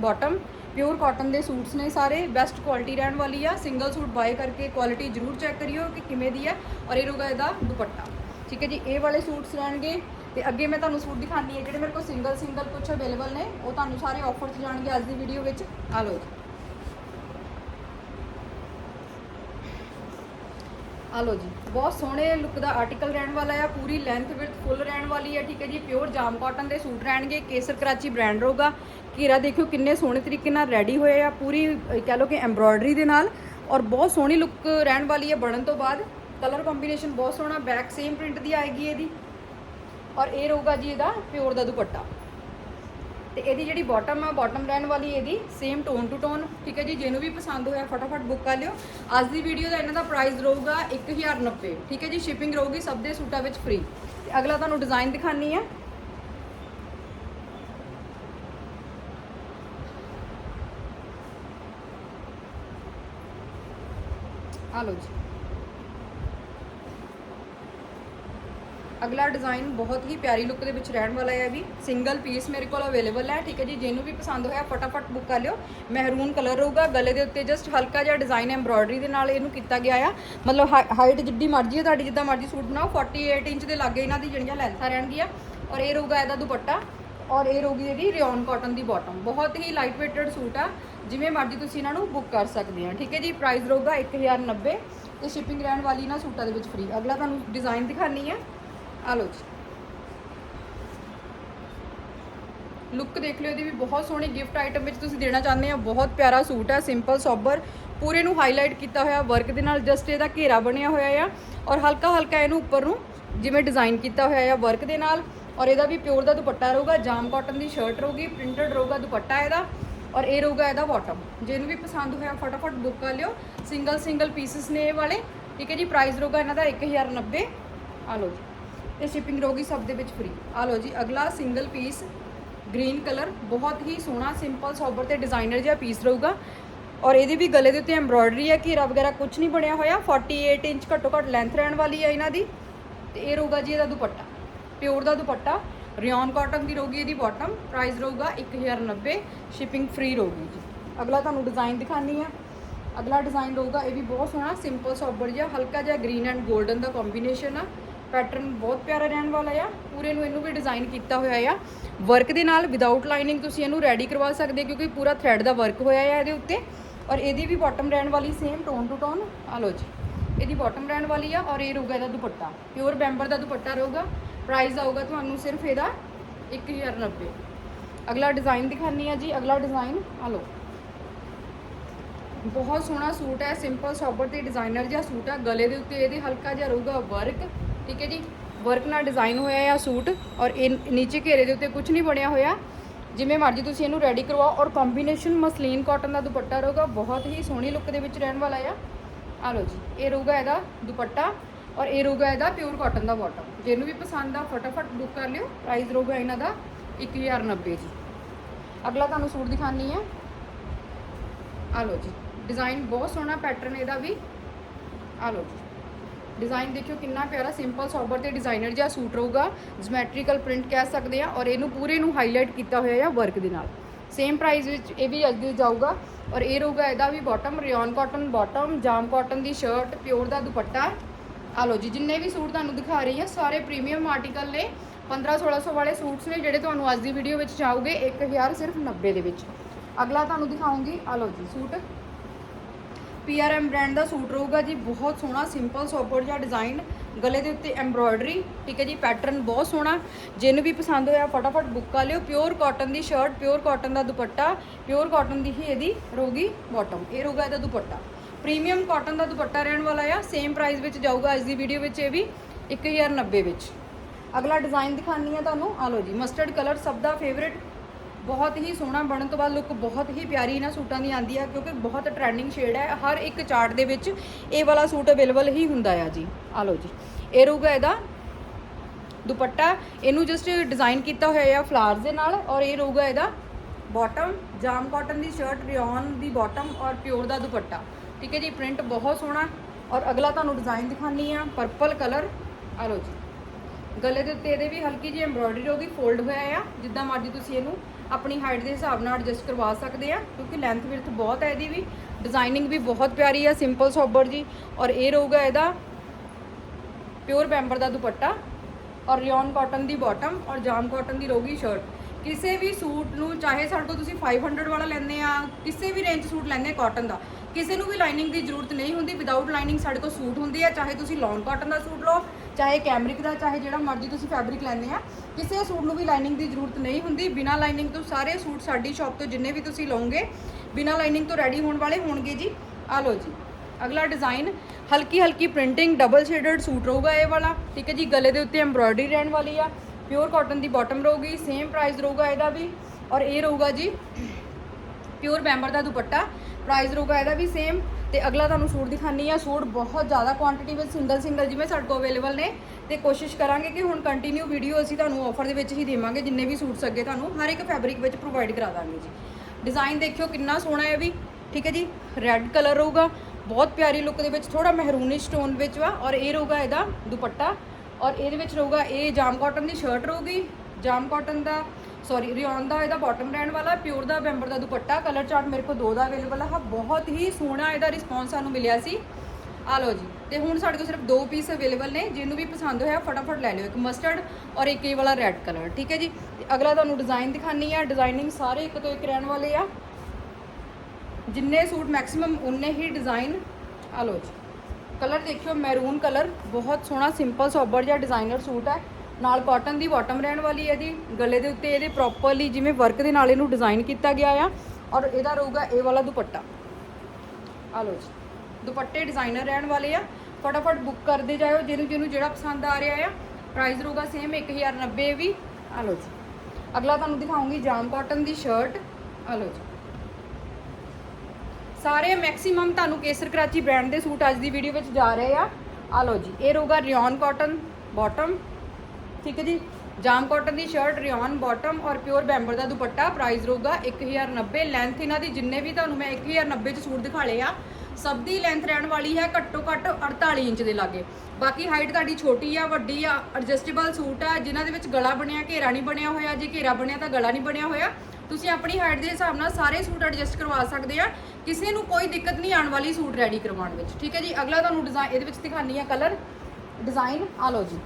Speaker 1: ਬਾਟਮ ਪਿਓਰ ਕਾਟਨ ਦੇ ਸੂਟਸ ਨੇ ਸਾਰੇ ਬੈਸਟ ਕੁਆਲਿਟੀ ਰਹਿਣ ਵਾਲੀ ਆ। ਸਿੰਗਲ ਸੂਟ ਬਾਏ ਕਰਕੇ ਕੁਆਲਿਟੀ ਜ਼ਰੂਰ ਚੈੱਕ ਕਰਿਓ ਕਿ ਕਿਵੇਂ ਦੀ ਆ। ਔਰ ਇਹ ਰਹੂਗਾ ਇਹਦਾ ਦੁਪੱਟਾ। ਠੀਕ ਹੈ ਜੀ, ਇਹ ਵਾਲੇ ਸੂਟਸ ਰਹਿਣਗੇ। ਤੇ ਅੱਗੇ ਮੈਂ ਤੁਹਾਨੂੰ ਸੂਟ ਦਿਖਾਣੀ ਹੈ ਜਿਹੜੇ ਮੇਰੇ ਕੋਲ ਸਿੰਗਲ ਸਿੰਗਲ ਕੁਝ ਅਵੇਲੇਬਲ ਨੇ, ਉਹ ਤੁਹਾਨੂੰ ਸਾਰੇ ਆਫਰ 'ਚ ਜਾਣਗੇ ਅੱਜ ਦੀ ਵੀਡੀਓ ਵਿੱਚ। ਆ ਲਓ ਜੀ। ਆ ਲਓ ਜੀ, ਬਹੁਤ ਸੋਹਣੇ ਲੁੱਕ ਦਾ ਆਰਟੀਕਲ ਰਹਿਣ ਵਾਲਾ ਆ, ਪੂਰੀ ਲੈਂਥ ਵਿਡਥ ਫੁੱਲ ਰਹਿਣ ਵਾਲੀ ਆ, ਠੀਕ ਹੈ ਜੀ ਪਿਓਰ ਜਾਮ ਕਾਟਨ ਦੇ ਸੂਟ ਰਹਿਣਗੇ, ਕੇਸਰ ਕਰਾਚੀ ਬ੍ਰਾਂਡ ਰਹੂਗਾ। ਘੇਰਾ ਦੇਖਿਓ ਕਿੰਨੇ ਸੋਹਣੇ ਤਰੀਕੇ ਨਾਲ ਰੈਡੀ ਹੋਏ ਆ, ਪੂਰੀ ਕਹਿ ਲਓ ਕਿ ਐਮਬ੍ਰੋਇਡਰੀ ਦੇ ਨਾਲ। ਔਰ ਬਹੁਤ ਸੋਹਣੀ ਲੁੱਕ ਰਹਿਣ ਵਾਲੀ ਹੈ ਬਣਨ ਤੋਂ ਬਾਅਦ। ਕਲਰ ਕੰਬੀਨੇਸ਼ਨ ਬਹੁਤ ਸੋਹਣਾ ਬੈਕ ਸੇਮ ਪ੍ਰਿੰਟ ਦੀ ਆਏਗੀ ਇਹਦੀ। ਔਰ ਇਹ ਰਹੂਗਾ ਜੀ ਇਹਦਾ ਪਿਓਰ ਦਾ ਦੁਪੱਟਾ। ਤੇ ਇਹਦੀ ਜਿਹੜੀ ਬਾਟਮ ਆ ਬਾਟਮ ਰਹਿਣ ਵਾਲੀ ਇਹਦੀ ਸੇਮ ਟੋਨ ਟੂ ਟੋਨ ਠੀਕ ਹੈ ਜੀ, ਜਿਹਨੂੰ ਵੀ ਪਸੰਦ ਹੋਇਆ ਫਟਾਫਟ ਬੁੱਕ ਕਰ ਲਿਓ। ਅੱਜ ਦੀ ਵੀਡੀਓ ਦਾ ਇਹਨਾਂ ਦਾ ਪ੍ਰਾਈਸ ਰਹੂਗਾ 1090 ਠੀਕ ਹੈ ਜੀ ਸ਼ਿਪਿੰਗ ਰਹੂਗੀ ਸਭ ਦੇ ਸੂਟਾਂ ਵਿੱਚ ਫ੍ਰੀ ਤੇ ਅਗਲਾ ਤੁਹਾਨੂੰ ਡਿਜ਼ਾਈਨ ਦਿਖਾਣੀ ਆ। ਆ ਲਓ ਜੀ। ਅਗਲਾ ਡਿਜ਼ਾਈਨ ਬਹੁਤ ਹੀ ਪਿਆਰੀ ਲੁੱਕ ਦੇ ਵਿੱਚ ਰਹਿਣ ਵਾਲਾ ਹੈ ਵੀ। ਸਿੰਗਲ ਪੀਸ ਮੇਰੇ ਕੋਲ ਅਵੇਲੇਬਲ ਹੈ, ਠੀਕ ਹੈ ਜੀ। ਜਿਹਨੂੰ ਵੀ ਪਸੰਦ ਹੋਇਆ ਫਟਾਫਟ ਬੁੱਕ ਕਰ ਲਿਓ। ਮਹਿਰੂਨ ਕਲਰ ਰਹੂਗਾ। ਗਲੇ ਦੇ ਉੱਤੇ ਜਸਟ ਹਲਕਾ ਜਿਹਾ ਡਿਜ਼ਾਈਨ ਐਮਬ੍ਰੋਇਡਰੀ ਦੇ ਨਾਲ ਇਹਨੂੰ ਕੀਤਾ ਗਿਆ ਆ। ਮਤਲਬ ਹਾਈਟ ਜਿੱਡੀ ਮਰਜ਼ੀ ਹੈ, ਤੁਹਾਡੀ ਜਿੱਦਾਂ ਮਰਜ਼ੀ ਸੂਟ ਬਣਾਓ। 48 ਇੰਚ ਦੇ ਲਾਗੇ ਇਹਨਾਂ ਦੀ ਜਿਹੜੀਆਂ ਲੈਂਥਾਂ ਰਹਿਣਗੀਆਂ। ਔਰ ਇਹ ਰਹੂਗਾ ਇਹਦਾ ਦੁਪੱਟਾ। ਔਰ ਇਹ ਰਹੂਗੀ ਇਹਦੀ ਰਿਓਨ ਕਾਟਨ ਦੀ ਬਾਟਮ ਬਹੁਤ ਹੀ ਲਾਈਟ ਵੇਟਡ ਸੂਟ ਆ। ਜਿਵੇਂ ਮਰਜ਼ੀ ਤੁਸੀਂ ਇਹਨਾਂ ਨੂੰ ਬੁੱਕ ਕਰ ਸਕਦੇ ਆ। ਠੀਕ ਹੈ ਜੀ ਪ੍ਰਾਈਸ ਰਹੂਗਾ 1090 ਤੇ ਸ਼ਿਪਿੰਗ ਰਹਿਣ ਵਾਲੀ ਇਹਨਾਂ ਸੂਟਾਂ ਦੇ ਵਿੱਚ ਫ੍ਰੀ ਅਗਲਾ ਤੁਹਾਨੂੰ ਡਿਜ਼ਾਈਨ ਦਿਖਾਣੀ ਹੈ ਆ ਲਓ ਜੀ। ਲੁੱਕ ਦੇਖ ਲਿਓ, ਇਹਦੀ ਵੀ ਬਹੁਤ ਸੋਹਣੀ ਗਿਫਟ ਆਈਟਮ ਵਿੱਚ ਤੁਸੀਂ ਦੇਣਾ ਚਾਹੁੰਦੇ ਹੋ। ਬਹੁਤ ਪਿਆਰਾ ਸੂਟ ਹੈ ਸਿੰਪਲ ਸੋਬਰ ਪੂਰੇ ਨੂੰ ਹਾਈਲਾਈਟ ਕੀਤਾ ਹੋਇਆ ਵਰਕ ਦੇ ਨਾਲ ਜਸਟ ਇਹਦਾ ਘੇਰਾ ਬਣਿਆ ਹੋਇਆ ਆ। ਔਰ ਹਲਕਾ ਹਲਕਾ ਇਹਨੂੰ ਉੱਪਰ ਨੂੰ ਜਿਵੇਂ ਡਿਜ਼ਾਈਨ ਕੀਤਾ ਹੋਇਆ ਆ ਵਰਕ ਦੇ ਨਾਲ। ਔਰ ਇਹਦਾ ਵੀ ਪਿਓਰ ਦਾ ਦੁਪੱਟਾ ਰਹੂਗਾ, ਜਾਮ ਕਾਟਨ ਦੀ ਸ਼ਰਟ ਰਹੂਗੀ ਪ੍ਰਿੰਟਡ ਰਹੂਗਾ ਦੁਪੱਟਾ ਇਹਦਾ। ਔਰ ਇਹ ਰਹੂਗਾ ਇਹਦਾ ਬਾਟਮ ਜਿਹਨੂੰ ਵੀ ਪਸੰਦ ਹੋਇਆ, ਫਟਾਫਟ ਬੁੱਕ ਕਰ ਲਿਓ। ਸਿੰਗਲ ਸਿੰਗਲ ਪੀਸਸ ਨੇ ਇਹ ਵਾਲੇ। ਠੀਕ ਹੈ ਜੀ ਪ੍ਰਾਈਸ ਰਹੂਗਾ ਇਹਨਾਂ ਦਾ 1090 ਆ ਲਓ ਜੀ। ਤੇ ਸ਼ਿਪਿੰਗ ਰਹੂਗੀ ਸਭ ਦੇ ਵਿੱਚ ਫ੍ਰੀ ਆ ਲਓ ਜੀ, ਅਗਲਾ ਸਿੰਗਲ ਪੀਸ ਗ੍ਰੀਨ ਕਲਰ ਬਹੁਤ ਹੀ ਸੋਹਣਾ ਸਿੰਪਲ ਸੋਬਰ ਤੇ ਡਿਜ਼ਾਈਨਰ ਜਿਹਾ ਪੀਸ ਰਹੂਗਾ। ਔਰ ਇਹਦੇ ਵੀ ਗਲੇ ਦੇ ਉੱਤੇ ਐਮਬ੍ਰੋਇਡਰੀ ਹੈ, ਘੇਰਾ ਵਗੈਰਾ ਕੁਝ ਨਹੀਂ ਬਣਿਆ ਹੋਇਆ। 48 ਇੰਚ ਘੱਟੋ ਘੱਟ ਲੈਂਥ ਰਹਿਣ ਵਾਲੀ ਹੈ ਇਹਨਾਂ ਦੀ। ਤੇ ਇਹ ਰਹੂਗਾ ਜੀ ਇਹਦਾ ਦੁਪੱਟਾ ਪਿਓਰ ਦਾ ਦੁਪੱਟਾ। ਰਿਓਨ ਕਾਟਨ ਦੀ ਰਹੂਗੀ ਇਹਦੀ ਬਾਟਮ ਪ੍ਰਾਈਸ ਰਹੂਗਾ 1090 ਸ਼ਿਪਿੰਗ ਫ੍ਰੀ ਰਹੂਗੀ ਜੀ। ਅਗਲਾ ਤੁਹਾਨੂੰ ਡਿਜ਼ਾਈਨ ਦਿਖਾਣੀ ਹੈ। ਅਗਲਾ ਡਿਜ਼ਾਈਨ ਰਹੂਗਾ, ਇਹ ਵੀ ਬਹੁਤ ਸੋਹਣਾ ਸਿੰਪਲ ਸੋਬਰ ਜਿਹਾ, ਹਲਕਾ ਜਿਹਾ ਗ੍ਰੀਨ ਐਂਡ 골ਡਨ ਦਾ ਕੰਬੀਨੇਸ਼ਨ ਆ। ਪੈਟਰਨ ਬਹੁਤ ਪਿਆਰਾ ਰਹਿਣ ਵਾਲਾ ਆ। ਪੂਰੇ ਨੂੰ ਇਹਨੂੰ ਵੀ ਡਿਜ਼ਾਈਨ ਕੀਤਾ ਹੋਇਆ ਆ। ਵਰਕ ਦੇ ਨਾਲ ਵਿਦਆਊਟ ਲਾਈਨਿੰਗ ਤੁਸੀਂ ਇਹਨੂੰ ਰੈਡੀ ਕਰਵਾ ਸਕਦੇ, ਕਿਉਂਕਿ ਪੂਰਾ ਥ੍ਰੈਡ ਦਾ ਵਰਕ ਹੋਇਆ ਆ ਇਹਦੇ ਉੱਤੇ। ਔਰ ਇਹਦੀ ਵੀ ਬਾਟਮ ਰਹਿਣ ਵਾਲੀ ਸੇਮ ਟੋਨ ਟੂ ਟੋਨ ਆ ਲਓ ਜੀ। ਇਹਦੀ ਬਾਟਮ ਰਹਿਣ ਵਾਲੀ ਆ ਔਰ ਇਹ ਰਹੂਗਾ ਇਹਦਾ ਦੁਪੱਟਾ। ਪਿਓਰ ਬੈਂਬਰ ਦਾ ਦੁਪੱਟਾ ਰਹੂਗਾ। ਪ੍ਰਾਈਸ ਆਊਗਾ ਤੁਹਾਨੂੰ ਸਿਰਫ ਇਹਦਾ 1090 ਅਗਲਾ ਡਿਜ਼ਾਈਨ ਦਿਖਾਣੀ ਆ ਜੀ। ਅਗਲਾ ਡਿਜ਼ਾਈਨ ਆ ਲਓ। ਬਹੁਤ ਸੋਹਣਾ ਸੂਟ ਹੈ। ਸਿੰਪਲ ਸੋਬਰ ਤੇ ਡਿਜ਼ਾਈਨਰ ਜਿਹਾ ਸੂਟ ਆ। ਗਲੇ ਦੇ ਉੱਤੇ ਇਹਦੇ ਹਲਕਾ ਜਿਹਾ ਰਹੂਗਾ ਵਰਕ ਠੀਕ ਹੈ ਜੀ? ਵਰਕ ਨਾਲ ਡਿਜ਼ਾਈਨ ਹੋਇਆ ਆ ਸੂਟ ਔਰ ਇਹ ਨੀਚੇ ਘੇਰੇ ਦੇ ਉੱਤੇ ਕੁਝ ਨਹੀਂ ਬਣਿਆ ਹੋਇਆ। ਜਿਵੇਂ ਮਰਜ਼ੀ ਤੁਸੀਂ ਇਹਨੂੰ ਰੈਡੀ ਕਰਵਾਓ ਔਰ ਕੰਬੀਨੇਸ਼ਨ ਮਸਲੀਨ ਕਾਟਨ ਦਾ ਦੁਪੱਟਾ ਰਹੂਗਾ, ਬਹੁਤ ਹੀ ਸੋਹਣੀ ਲੁੱਕ ਦੇ ਵਿੱਚ ਰਹਿਣ ਵਾਲਾ ਆ। ਆ ਲਓ ਜੀ, ਇਹ ਰਹੂਗਾ ਇਹਦਾ ਦੁਪੱਟਾ ਔਰ ਇਹ ਰਹੂਗਾ ਇਹਦਾ ਪਿਓਰ ਕਾਟਨ ਦਾ ਬਾਟਮ ਜਿਹਨੂੰ ਵੀ ਪਸੰਦ ਆ, ਫਟਾਫਟ ਬੁੱਕ ਕਰ ਲਿਓ ਪ੍ਰਾਈਸ ਰਹੂਗਾ ਇਹਨਾਂ ਦਾ 1090 ਜੀ। ਅਗਲਾ ਤੁਹਾਨੂੰ ਸੂਟ ਦਿਖਾਣੀ ਹੈ ਆ ਲਓ ਜੀ ਡਿਜ਼ਾਈਨ ਬਹੁਤ ਸੋਹਣਾ ਪੈਟਰਨ ਇਹਦਾ ਵੀ। ਆ ਲਓ ਜੀ ਡਿਜ਼ਾਈਨ ਦੇਖਿਓ ਕਿੰਨਾ ਪਿਆਰਾ ਸਿੰਪਲ ਸੋਬਰ ਤੇ ਡਿਜ਼ਾਈਨਰ ਜਿਹਾ ਸੂਟ ਰਹੂਗਾ। ਜਿਓਮੈਟ੍ਰੀਕਲ ਪ੍ਰਿੰਟ ਕਹਿ ਸਕਦੇ ਆ ਔਰ ਇਹਨੂੰ ਪੂਰੇ ਨੂੰ ਹਾਈਲਾਈਟ ਕੀਤਾ ਹੋਇਆ ਆ ਵਰਕ ਦੇ ਨਾਲ। ਸੇਮ ਪ੍ਰਾਈਸ ਵਿੱਚ ਇਹ ਵੀ ਅੱਗੇ ਜਾਊਗਾ ਔਰ ਇਹ ਰਹੂਗਾ ਇਹਦਾ ਵੀ bottom rayon cotton bottom jam cotton ਦੀ ਸ਼ਰਟ ਪਿਓਰ ਦਾ ਦੁਪੱਟਾ। ਆ ਲਓ ਜੀ, ਜਿੰਨੇ ਵੀ ਸੂਟ ਤੁਹਾਨੂੰ ਦਿਖਾ ਰਹੀ ਹਾਂ, ਸਾਰੇ ਪ੍ਰੀਮੀਅਮ ਆਰਟੀਕਲ ਨੇ। 15 1600 ਵਾਲੇ ਸੂਟਸ ਨੇ ਜਿਹੜੇ ਤੁਹਾਨੂੰ ਅੱਜ ਦੀ ਵੀਡੀਓ ਵਿੱਚ ਚਾਹੋਗੇ 1000 ਸਿਰਫ 90 ਦੇ ਵਿੱਚ। ਅਗਲਾ ਤੁਹਾਨੂੰ ਦਿਖਾਉਂਗੀ। ਆ ਲਓ ਜੀ, ਸੂਟ। ਪੀਆਰਐਮ ਬ੍ਰਾਂਡ ਦਾ ਸੂਟ ਰਹੂਗਾ ਜੀ, ਬਹੁਤ ਸੋਹਣਾ ਸਿੰਪਲ ਸੋਬਰ ਜਿਹਾ ਡਿਜ਼ਾਈਨ ਗਲੇ ਦੇ ਉੱਤੇ ਐਮਬ੍ਰੋਇਡਰੀ ਠੀਕ ਹੈ ਜੀ ਪੈਟਰਨ ਬਹੁਤ ਸੋਹਣਾ। ਜਿਹਨੂੰ ਵੀ ਪਸੰਦ ਹੋਇਆ, ਫਟਾਫਟ ਬੁੱਕ ਕਰ ਲਿਓ। ਪਿਓਰ ਕਾਟਨ ਦੀ ਸ਼ਰਟ ਪਿਓਰ ਕਾਟਨ ਦਾ ਦੁਪੱਟਾ ਪਿਓਰ ਕਾਟਨ ਦੀ ਹੀ ਇਹਦੀ ਰਹੂਗੀ ਬਾਟਮ ਇਹ ਰਹੂਗਾ ਇਹਦਾ ਦੁਪੱਟਾ। ਪ੍ਰੀਮੀਅਮ ਕਾਟਨ ਦਾ ਦੁਪੱਟਾ ਰਹਿਣ ਵਾਲਾ ਆ ਸੇਮ ਪ੍ਰਾਈਸ ਵਿੱਚ ਜਾਊਗਾ ਅੱਜ ਦੀ ਵੀਡੀਓ ਵਿੱਚ ਇਹ ਵੀ 1090 ਵਿੱਚ। ਅਗਲਾ ਡਿਜ਼ਾਈਨ ਦਿਖਾਣੀ ਆ ਤੁਹਾਨੂੰ। ਆ ਲਓ ਜੀ ਮਸਟਰਡ ਕਲਰ ਸਭ ਦਾ ਫੇਵਰਿਟ ਬਹੁਤ ਹੀ ਸੋਹਣਾ ਬਣਨ ਤੋਂ ਬਾਅਦ ਲੁੱਕ ਬਹੁਤ ਹੀ ਪਿਆਰੀ ਇਹਨਾਂ ਸੂਟਾਂ ਦੀ ਆਂਦੀ ਆ, ਕਿਉਂਕਿ ਬਹੁਤ ਟ੍ਰੈਂਡਿੰਗ ਸ਼ੇਡ ਹੈ ਹਰ ਇੱਕ ਚਾਰਟ ਦੇ ਵਿੱਚ ਇਹ ਵਾਲਾ ਸੂਟ ਅਵੇਲੇਬਲ ਹੀ ਹੁੰਦਾ ਆ ਜੀ। ਆ ਲਓ ਜੀ। ਇਹ ਰਹੂਗਾ ਇਹਦਾ ਦੁਪੱਟਾ। ਇਹਨੂੰ ਜਸਟ ਡਿਜ਼ਾਈਨ ਕੀਤਾ ਹੋਇਆ ਆ ਫਲਾਵਰਸ ਦੇ ਨਾਲ ਔਰ ਇਹ ਰਹੂਗਾ ਇਹਦਾ ਬਾਟਮ ਜਾਮ ਕਾਟਨ ਦੀ ਸ਼ਰਟ ਰਿਓਨ ਦੀ ਬਾਟਮ ਔਰ ਪਿਓਰ ਦਾ ਦੁਪੱਟਾ। ਠੀਕ ਹੈ ਜੀ ਪ੍ਰਿੰਟ ਬਹੁਤ ਸੋਹਣਾ। ਔਰ ਅਗਲਾ ਤੁਹਾਨੂੰ ਡਿਜ਼ਾਈਨ ਦਿਖਾਣੀ ਆ ਪਰਪਲ ਕਲਰ ਆ ਲਓ ਜੀ। ਗਲੇ ਦੇ ਉੱਤੇ ਇਹਦੇ ਵੀ ਹਲਕੀ ਜਿਹੀ ਐਮਬ੍ਰੋਇਡਰੀ ਹੋਗੀ ਫੋਲਡ ਹੋਇਆ ਆ। ਜਿੱਦਾਂ ਮਰਜ਼ੀ ਤੁਸੀਂ ਇਹਨੂੰ ਆਪਣੀ ਹਾਈਟ ਦੇ ਹਿਸਾਬ ਨਾਲ ਐਡਜਸਟ ਕਰਵਾ ਸਕਦੇ ਆ, ਕਿਉਂਕਿ ਲੈਂਥ ਵਿਰਥ ਬਹੁਤ ਹੈ ਇਹਦੀ ਵੀ। ਡਿਜ਼ਾਈਨਿੰਗ ਵੀ ਬਹੁਤ ਪਿਆਰੀ ਆ ਸਿੰਪਲ ਸੋਬਰ ਜੀ। ਔਰ ਇਹ ਰਹੂਗਾ ਇਹਦਾ ਪਿਓਰ ਬੈਂਬਰ ਦਾ ਦੁਪੱਟਾ ਔਰ ਰਿਓਨ ਕਾਟਨ ਦੀ ਬਾਟਮ ਔਰ ਜਾਮ ਕਾਟਨ ਦੀ ਰਹੂਗੀ ਸ਼ਰਟ ਕਿਸੇ ਵੀ ਸੂਟ ਨੂੰ, ਚਾਹੇ ਸਾਡੇ ਕੋਲ ਤੁਸੀਂ 500 ਵਾਲਾ ਲੈਂਦੇ ਆ, ਕਿਸੇ ਵੀ ਰੇਂਜ ਸੂਟ ਲੈਂਦੇ ਕਾਟਨ ਦਾ। ਕਿਸੇ ਨੂੰ ਵੀ ਲਾਈਨਿੰਗ ਦੀ ਜ਼ਰੂਰਤ ਨਹੀਂ ਹੁੰਦੀ ਵਿਦਆਊਟ ਲਾਈਨਿੰਗ ਸਾਡੇ ਕੋਲ ਸੂਟ ਹੁੰਦੀ ਆ, ਚਾਹੇ ਤੁਸੀਂ ਲੌਂਗ ਕਾਟਨ ਦਾ ਸੂਟ ਲਓ ਚਾਹੇ ਕੈਮਰਿਕ ਦਾ, ਚਾਹੇ ਜਿਹੜਾ ਮਰਜ਼ੀ ਤੁਸੀਂ ਫੈਬਰਿਕ ਲੈਂਦੇ ਆ, ਕਿਸੇ ਸੂਟ ਨੂੰ ਵੀ ਲਾਈਨਿੰਗ ਦੀ ਜ਼ਰੂਰਤ ਨਹੀਂ ਹੁੰਦੀ। ਬਿਨਾਂ ਲਾਈਨਿੰਗ ਤੋਂ ਸਾਰੇ ਸੂਟ ਸਾਡੀ ਸ਼ਾਪ ਤੋਂ ਜਿੰਨੇ ਵੀ ਤੁਸੀਂ ਲਓਗੇ, ਬਿਨਾਂ ਲਾਈਨਿੰਗ ਤੋਂ ਰੈਡੀ ਹੋਣ ਵਾਲੇ ਹੋਣਗੇ ਜੀ। ਆ ਲਓ ਜੀ, ਅਗਲਾ ਡਿਜ਼ਾਈਨ ਹਲਕੀ ਹਲਕੀ ਪ੍ਰਿੰਟਿੰਗ ਡਬਲ ਸ਼ੇਡਡ ਸੂਟ ਰਹੂਗਾ ਇਹ ਵਾਲਾ। ਠੀਕ ਹੈ ਜੀ, ਗਲੇ ਦੇ ਉੱਤੇ ਐਮਬ੍ਰੋਇਡਰੀ ਰਹਿਣ ਵਾਲੀ ਆ। ਪਿਓਰ ਕਾਟਨ ਦੀ ਬਾਟਮ ਰਹੂਗੀ ਸੇਮ ਪ੍ਰਾਈਸ ਰਹੂਗਾ ਇਹਦਾ ਵੀ। ਔਰ ਇਹ ਰਹੂਗਾ ਜੀ ਪਿਓਰ ਬੈਂਬਰ ਦਾ ਦੁਪੱਟਾ। ਪ੍ਰਾਈਸ ਰਹੂਗਾ ਇਹਦਾ ਵੀ ਸੇਮ ਤੇ ਅਗਲਾ ਤੁਹਾਨੂੰ ਸੂਟ ਦਿਖਾਨੀ ਆ। ਸੂਟ ਬਹੁਤ ਜ਼ਿਆਦਾ ਕੁਆਂਟੀਟੀ ਵਿੱਚ ਸਿੰਗਲ ਸਿੰਗਲ ਜਿਵੇਂ ਸਾਡੇ ਕੋਲ ਅਵੇਲੇਬਲ ਨੇ। ਤੇ ਕੋਸ਼ਿਸ਼ ਕਰਾਂਗੇ ਕਿ ਹੁਣ ਕੰਟੀਨਿਊ ਵੀਡੀਓ ਅਸੀਂ ਤੁਹਾਨੂੰ ਆਫਰ ਦੇ ਵਿੱਚ ਹੀ ਦੇਵਾਂਗੇ, ਜਿੰਨੇ ਵੀ ਸੂਟਸ ਅੱਗੇ ਤੁਹਾਨੂੰ ਹਰ ਇੱਕ ਫੈਬਰਿਕ ਵਿੱਚ ਪ੍ਰੋਵਾਈਡ ਕਰਾ ਦਾਂਗੇ ਜੀ। ਡਿਜ਼ਾਈਨ ਦੇਖਿਓ ਕਿੰਨਾ ਸੋਹਣਾ ਹੈ ਵੀ। ਠੀਕ ਹੈ ਜੀ? ਰੈੱਡ ਕਲਰ ਰਹੂਗਾ। ਬਹੁਤ ਪਿਆਰੀ ਲੁੱਕ ਦੇ ਵਿੱਚ ਥੋੜਾ ਮਹਿਰੂਨਿਸ਼ ਸਟੋਨ ਵਿੱਚ ਵਾ ਔਰ ਇਹ ਰਹੂਗਾ ਇਹਦਾ ਦੁਪੱਟਾ। ਔਰ ਇਹਦੇ ਵਿੱਚ ਰਹੂਗਾ, ਇਹ ਜਾਮ ਕਾਟਨ ਦੀ ਸ਼ਰਟ ਰਹੂਗੀ। ਜਾਮ ਕਾਟਨ ਦਾ ਸੌਰੀ ਰਿਓਨ ਦਾ ਇਹਦਾ ਬਾਟਮ ਰਹਿਣ ਵਾਲਾ ਪਿਓਰ ਦਾ ਬੈਂਬਰ ਦਾ ਦੁਪੱਟਾ ਕਲਰ ਚਾਰਟ ਮੇਰੇ ਕੋਲ ਦੋ ਦਾ ਅਵੇਲੇਬਲ ਆ। ਬਹੁਤ ਹੀ ਸੋਹਣਾ ਇਹਦਾ ਰਿਸਪੌਂਸ ਸਾਨੂੰ ਮਿਲਿਆ ਸੀ। ਆ ਲਓ ਜੀ। ਤੇ ਹੁਣ ਸਾਡੇ ਕੋਲ ਸਿਰਫ ਦੋ ਪੀਸ ਅਵੇਲੇਬਲ ਨੇ, ਜਿਹਨੂੰ ਵੀ ਪਸੰਦ ਹੋਇਆ ਫਟਾਫਟ ਲੈ ਲਿਓ। ਇੱਕ ਮਸਟਰਡ ਔਰ ਇੱਕ ਇਹ ਵਾਲਾ ਰੈੱਡ ਕਲਰ ਠੀਕ ਹੈ ਜੀ? ਤੇ ਅਗਲਾ ਤੁਹਾਨੂੰ ਡਿਜ਼ਾਈਨ ਦਿਖਾਨੀ ਆ। ਡਿਜ਼ਾਈਨਿੰਗ ਸਾਰੇ ਇੱਕ ਤੋਂ ਇੱਕ ਰਹਿਣ ਵਾਲੇ ਆ। ਜਿੰਨੇ ਸੂਟ ਮੈਕਸਿਮਮ ਉਨੇ ਹੀ ਡਿਜ਼ਾਈਨ ਆ ਲਓ ਜੀ। ਕਲਰ ਦੇਖਿਓ ਮੈਰੂਨ ਕਲਰ ਬਹੁਤ ਸੋਹਣਾ ਸਿੰਪਲ ਸੋਬਰ ਜਿਹਾ ਡਿਜ਼ਾਈਨਰ ਸੂਟ ਹੈ। ਨਾਲ ਕਾਟਨ ਦੀ ਬਾਟਮ ਰਹਿਣ ਵਾਲੀ ਹੈ ਇਹਦੀ। ਗਲੇ ਦੇ ਉੱਤੇ ਇਹਦੇ ਪ੍ਰੋਪਰਲੀ ਜਿਵੇਂ ਵਰਕ ਦੇ ਨਾਲ ਇਹਨੂੰ ਡਿਜ਼ਾਈਨ ਕੀਤਾ ਗਿਆ ਆ। ਔਰ ਇਹਦਾ ਰਹੂਗਾ ਇਹ ਵਾਲਾ ਦੁਪੱਟਾ। ਆ ਲਓ ਜੀ। ਦੁਪੱਟੇ ਡਿਜ਼ਾਈਨਰ ਰਹਿਣ ਵਾਲੇ ਆ। ਫਟਾਫਟ ਬੁੱਕ ਕਰਦੇ ਜਾਇਓ। ਜਿਹਨੂੰ ਜਿਹਨੂੰ ਜਿਹੜਾ ਪਸੰਦ ਆ ਰਿਹਾ ਆ ਪ੍ਰਾਈਸ ਰਹੂਗਾ ਸੇਮ 1090 ਵੀ। ਆ ਲਓ ਜੀ। ਅਗਲਾ ਤੁਹਾਨੂੰ ਦਿਖਾਉਂਗੀ ਜਾਮ ਕਾਟਨ ਦੀ ਸ਼ਰਟ ਆ ਲਓ ਜੀ। ਸਾਰੇ ਮੈਕਸਿਮਮ ਤੁਹਾਨੂੰ ਕੇਸਰ ਕਰਾਚੀ ਬ੍ਰਾਂਡ ਦੇ ਸੂਟ ਅੱਜ ਦੀ ਵੀਡੀਓ ਵਿੱਚ ਜਾ ਰਹੇ ਆ। ਆ ਲਓ ਜੀ। ਇਹ ਰਹੂਗਾ ਰਿਓਨ ਕਾਟਨ ਬਾਟਮ ਠੀਕ ਹੈ ਜੀ। ਜਾਮ ਕਾਟਨ ਦੀ ਸ਼ਰਟ ਰਿਓਨ ਬਾਟਮ ਔਰ ਪਿਓਰ ਬੈਂਬਰ ਦਾ ਦੁਪੱਟਾ ਪ੍ਰਾਈਸ ਰਹੂਗਾ 1090 ਲੈਂਥ ਇਹਨਾਂ ਦੀ ਜਿੰਨੇ ਵੀ ਤੁਹਾਨੂੰ ਮੈਂ 1090 ਚ ਸੂਟ ਦਿਖਾਲੇ ਆ, ਸਭ ਦੀ ਲੈਂਥ ਰਹਿਣ ਵਾਲੀ ਹੈ ਘੱਟੋ ਘੱਟ 48 ਇੰਚ ਦੇ ਲਾਗੇ। ਬਾਕੀ ਹਾਈਟ ਤੁਹਾਡੀ ਛੋਟੀ ਆ, ਵੱਡੀ ਆ ਐਡਜਸਟੇਬਲ ਸੂਟ ਆ, ਜਿਨ੍ਹਾਂ ਦੇ ਵਿੱਚ ਗਲਾ ਬਣਿਆ, ਘੇਰਾ ਨਹੀਂ ਬਣਿਆ ਹੋਇਆ, ਜੇ ਘੇਰਾ ਬਣਿਆ ਤਾਂ ਗਲਾ ਨਹੀਂ ਬਣਿਆ ਹੋਇਆ। ਤੁਸੀਂ ਆਪਣੀ ਹਾਈਟ ਦੇ ਹਿਸਾਬ ਨਾਲ ਸਾਰੇ ਸੂਟ ਐਡਜਸਟ ਕਰਵਾ ਸਕਦੇ ਆ। ਕਿਸੇ ਨੂੰ ਕੋਈ ਦਿੱਕਤ ਨਹੀਂ ਆਉਣ ਵਾਲੀ ਸੂਟ ਰੈਡੀ ਕਰਵਾਉਣ ਵਿੱਚ। ਠੀਕ ਹੈ ਜੀ, ਅਗਲਾ ਤੁਹਾਨੂੰ ਡਿਜ਼ਾਈਨ ਇਹਦੇ ਵਿੱਚ ਦਿਖਾਨੀ ਆ ਕਲਰ ਡਿਜ਼ਾਈਨ ਆ ਲਓ ਜੀ।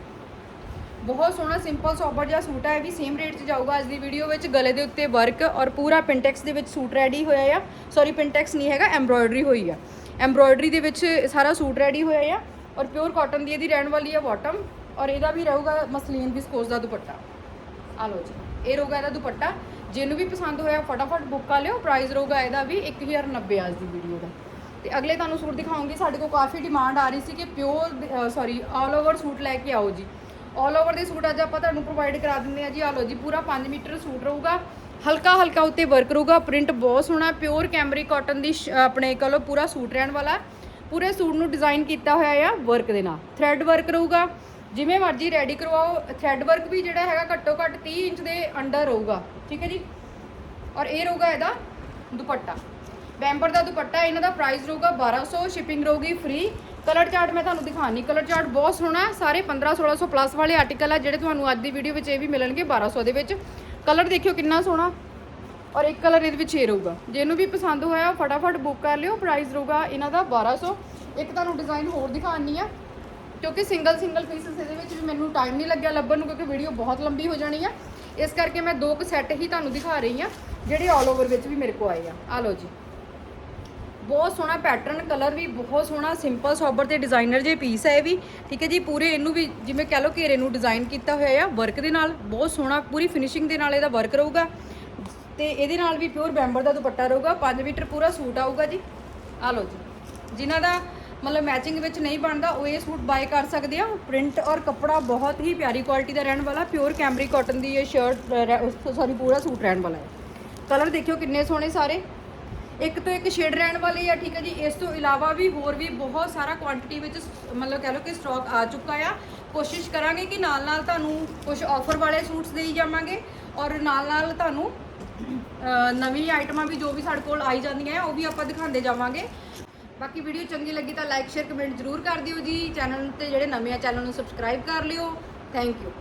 Speaker 1: ਬਹੁਤ ਸੋਹਣਾ ਸਿੰਪਲ ਸੋਬਰ ਜਿਹਾ ਸੂਟ ਹੈ ਇਹ ਵੀ ਸੇਮ ਰੇਟ 'ਚ ਜਾਊਗਾ ਅੱਜ ਦੀ ਵੀਡੀਓ ਵਿੱਚ। ਗਲੇ ਦੇ ਉੱਤੇ ਵਰਕ ਔਰ ਪੂਰਾ ਪਿੰਟੈਕਸ ਦੇ ਵਿੱਚ ਸੂਟ ਰੈਡੀ ਹੋਇਆ ਆ। ਸੌਰੀ ਪਿੰਟੈਕਸ ਨਹੀਂ ਹੈਗਾ ਐਮਬ੍ਰੋਇਡਰੀ ਹੋਈ ਆ। ਐਮਬ੍ਰੋਇਡਰੀ ਦੇ ਵਿੱਚ ਸਾਰਾ ਸੂਟ ਰੈਡੀ ਹੋਇਆ ਆ ਔਰ ਪਿਓਰ ਕਾਟਨ ਦੀ ਇਹਦੀ ਰਹਿਣ ਵਾਲੀ ਆ ਬਾਟਮ ਔਰ ਇਹਦਾ ਵੀ ਰਹੂਗਾ ਮਸਲੀਨ ਵਿਸਕੋਸ ਦਾ ਦੁਪੱਟਾ। ਆ ਲਓ ਜੀ, ਇਹ ਰਹੂਗਾ ਇਹਦਾ ਦੁਪੱਟਾ। ਜਿਹਨੂੰ ਵੀ ਪਸੰਦ ਹੋਇਆ ਫਟਾਫਟ ਬੁੱਕ ਕਰ ਲਿਓ ਪ੍ਰਾਈਸ ਰਹੂਗਾ ਇਹਦਾ ਵੀ 1090 ਅੱਜ ਦੀ ਵੀਡੀਓ ਦਾ। ਤੇ ਅਗਲੇ ਤੁਹਾਨੂੰ ਸੂਟ ਦਿਖਾਉਂਗੀ, ਸਾਡੇ ਕੋਲ ਕਾਫੀ ਡਿਮਾਂਡ ਆ ਰਹੀ ਸੀ ਕਿ pure sorry all over suit ਲੈ ਕੇ ਆਓ ਜੀ। ਆਲ ਓਵਰ ਦੇ ਸੂਟ ਅੱਜ ਆਪਾਂ ਤੁਹਾਨੂੰ ਪ੍ਰੋਵਾਈਡ ਕਰਾ ਦਿੰਦੇ ਆ ਜੀ। ਆ ਲਓ ਜੀ, ਪੂਰਾ 5 ਮੀਟਰ ਸੂਟ ਰਹੂਗਾ। ਹਲਕਾ ਹਲਕਾ ਉੱਤੇ ਵਰਕ ਰਹੂਗਾ। ਪ੍ਰਿੰਟ ਬਹੁਤ ਸੋਹਣਾ ਪਿਓਰ ਕੈਮਰੀ ਕਾਟਨ ਦੀ ਸ਼- ਆਪਣੇ ਕਹ ਲਓ ਪੂਰਾ ਸੂਟ ਰਹਿਣ ਵਾਲਾ। ਪੂਰੇ ਸੂਟ ਨੂੰ ਡਿਜ਼ਾਈਨ ਕੀਤਾ ਹੋਇਆ ਆ ਵਰਕ ਦੇ ਨਾਲ। ਥ੍ਰੈਡ ਵਰਕ ਰਹੂਗਾ। ਜਿਵੇਂ ਮਰਜ਼ੀ ਰੈਡੀ ਕਰਵਾਓ। ਥ੍ਰੈਡ ਵਰਕ ਵੀ ਜਿਹੜਾ ਹੈਗਾ ਘੱਟੋ ਘੱਟ 30 ਇੰਚ ਦੇ ਅੰਡਰ ਰਹੂਗਾ। ਠੀਕ ਹੈ ਜੀ? ਔਰ ਇਹ ਰਹੂਗਾ ਇਹਦਾ ਦੁਪੱਟਾ। ਬੈਂਬਰ ਦਾ ਦੁਪੱਟਾ, ਇਹਨਾਂ ਦਾ ਪ੍ਰਾਈਸ ਰਹੂਗਾ 1200 ਸ਼ਿਪਿੰਗ ਰਹੂਗੀ ਫ੍ਰੀ ਕਲਰ ਚਾਰਟ ਮੈਂ ਤੁਹਾਨੂੰ ਦਿਖਾਣੀ ਕਲਰ ਚਾਰਟ ਬਹੁਤ ਸੋਹਣਾ ਹੈ। ਸਾਰੇ 15 1600 ਪਲੱਸ ਵਾਲੇ ਆਰਟੀਕਲ ਆ ਜਿਹੜੇ ਤੁਹਾਨੂੰ ਅੱਜ ਦੀ ਵੀਡੀਓ ਵਿੱਚ ਇਹ ਵੀ ਮਿਲਣਗੇ 1200 ਦੇ ਵਿੱਚ। ਕਲਰ ਦੇਖਿਓ ਕਿੰਨਾ ਸੋਹਣਾ। ਔਰ ਇੱਕ ਕਲਰ ਇਹਦੇ ਵਿੱਚ ਇਹ ਰਹੂਗਾ। ਜਿਹਨੂੰ ਵੀ ਪਸੰਦ ਹੋਇਆ ਫਟਾਫਟ ਬੁੱਕ ਕਰ ਲਿਓ। ਪ੍ਰਾਈਸ ਰਹੂਗਾ ਇਹਨਾਂ ਦਾ 1200 ਇੱਕ ਤੁਹਾਨੂੰ ਡਿਜ਼ਾਈਨ ਹੋਰ ਦਿਖਾਣੀ ਆ। ਕਿਉਂਕਿ ਸਿੰਗਲ ਸਿੰਗਲ ਪੀਸਸ ਇਹਦੇ ਵਿੱਚ ਵੀ ਮੈਨੂੰ ਟਾਈਮ ਨਹੀਂ ਲੱਗਿਆ ਲੱਭਣ ਨੂੰ, ਕਿਉਂਕਿ ਵੀਡੀਓ ਬਹੁਤ ਲੰਬੀ ਹੋ ਜਾਣੀ ਆ। ਇਸ ਕਰਕੇ ਮੈਂ ਦੋ ਕੁ ਸੈੱਟ ਹੀ ਤੁਹਾਨੂੰ ਦਿਖਾ ਰਹੀ ਆ, ਜਿਹੜੇ ਆਲ ਓਵਰ ਵਿੱਚ ਵੀ ਮੇਰੇ ਕੋ ਆਏ ਆ। ਆ ਲਓ ਜੀ। ਬਹੁਤ ਸੋਹਣਾ ਪੈਟਰਨ ਕਲਰ ਵੀ ਬਹੁਤ ਸੋਹਣਾ ਸਿੰਪਲ ਸੋਬਰ ਤੇ ਡਿਜ਼ਾਈਨਰ ਜੇ ਪੀਸ ਹੈ ਇਹ ਵੀ। ਠੀਕ ਹੈ ਜੀ, ਪੂਰੇ ਇਹਨੂੰ ਵੀ ਜਿਵੇਂ ਕਹਿ ਲਓ ਘੇਰੇ ਨੂੰ ਡਿਜ਼ਾਈਨ ਕੀਤਾ ਹੋਇਆ ਆ ਵਰਕ ਦੇ ਨਾਲ ਬਹੁਤ ਸੋਹਣਾ, ਪੂਰੀ ਫਿਨਿਸ਼ਿੰਗ ਦੇ ਨਾਲ ਇਹਦਾ ਵਰਕ ਰਹੂਗਾ। ਤੇ ਇਹਦੇ ਨਾਲ ਵੀ ਪਿਓਰ ਬੈਂਬਰ ਦਾ ਦੁਪੱਟਾ ਰਹੂਗਾ 5 ਮੀਟਰ ਪੂਰਾ ਸੂਟ ਆਊਗਾ ਜੀ। ਆ ਲਓ ਜੀ। ਜਿਨ੍ਹਾਂ ਦਾ ਮਤਲਬ ਮੈਚਿੰਗ ਵਿੱਚ ਨਹੀਂ ਬਣਦਾ, ਉਹ ਇਹ ਸੂਟ ਬਾਏ ਕਰ ਸਕਦੇ ਆ। ਪ੍ਰਿੰਟ ਔਰ ਕੱਪੜਾ ਬਹੁਤ ਹੀ ਪਿਆਰੀ ਕੁਆਲਿਟੀ ਦਾ ਰਹਿਣ ਵਾਲਾ ਪਿਓਰ ਕੈਮਰੀ ਕਾਟਨ ਦੀ ਇਹ ਸ਼ਰਟ ਸੌਰੀ ਪੂਰਾ ਸੂਟ ਰਹਿਣ ਵਾਲਾ ਹੈ। ਕਲਰ ਦੇਖਿਓ ਕਿੰਨੇ ਸੋਹਣੇ ਸਾਰੇ। ਇੱਕ ਤੋਂ ਇੱਕ ਸ਼ੇਡ ਰਹਿਣ ਵਾਲੀ ਆ, ਠੀਕ ਹੈ ਜੀ। ਇਸ ਤੋਂ ਇਲਾਵਾ ਵੀ ਹੋਰ ਵੀ ਬਹੁਤ ਸਾਰਾ ਕੁਆਂਟੀਟੀ ਵਿੱਚ ਸ- ਮਤਲਬ ਕਹਿ ਲਓ ਕਿ ਸਟਾਕ ਆ ਚੁੱਕਾ ਆ। ਕੋਸ਼ਿਸ਼ ਕਰਾਂਗੇ ਕਿ ਨਾਲ ਨਾਲ ਤੁਹਾਨੂੰ ਕੁਝ ਆਫਰ ਵਾਲੇ ਸੂਟਸ ਦੇਈ ਜਾਵਾਂਗੇ ਔਰ ਨਾਲ ਨਾਲ ਤੁਹਾਨੂੰ ਨਵੀਂ ਆਈਟਮਾਂ ਵੀ ਜੋ ਵੀ ਸਾਡੇ ਕੋਲ ਆਈ ਜਾਂਦੀਆਂ ਉਹ ਵੀ ਆਪਾਂ ਦਿਖਾਉਂਦੇ ਜਾਵਾਂਗੇ। ਬਾਕੀ ਵੀਡੀਓ ਚੰਗੀ ਲੱਗੀ ਤਾਂ ਲਾਈਕ ਸ਼ੇਅਰ ਕਮੈਂਟ ਜ਼ਰੂਰ ਕਰ ਦਿਓ ਜੀ। ਚੈਨਲ ਤੇ ਜਿਹੜੇ ਨਵੇਂ ਆ ਚੈਨਲ ਨੂੰ ਸਬਸਕ੍ਰਾਈਬ ਕਰ ਲਿਓ। Thank you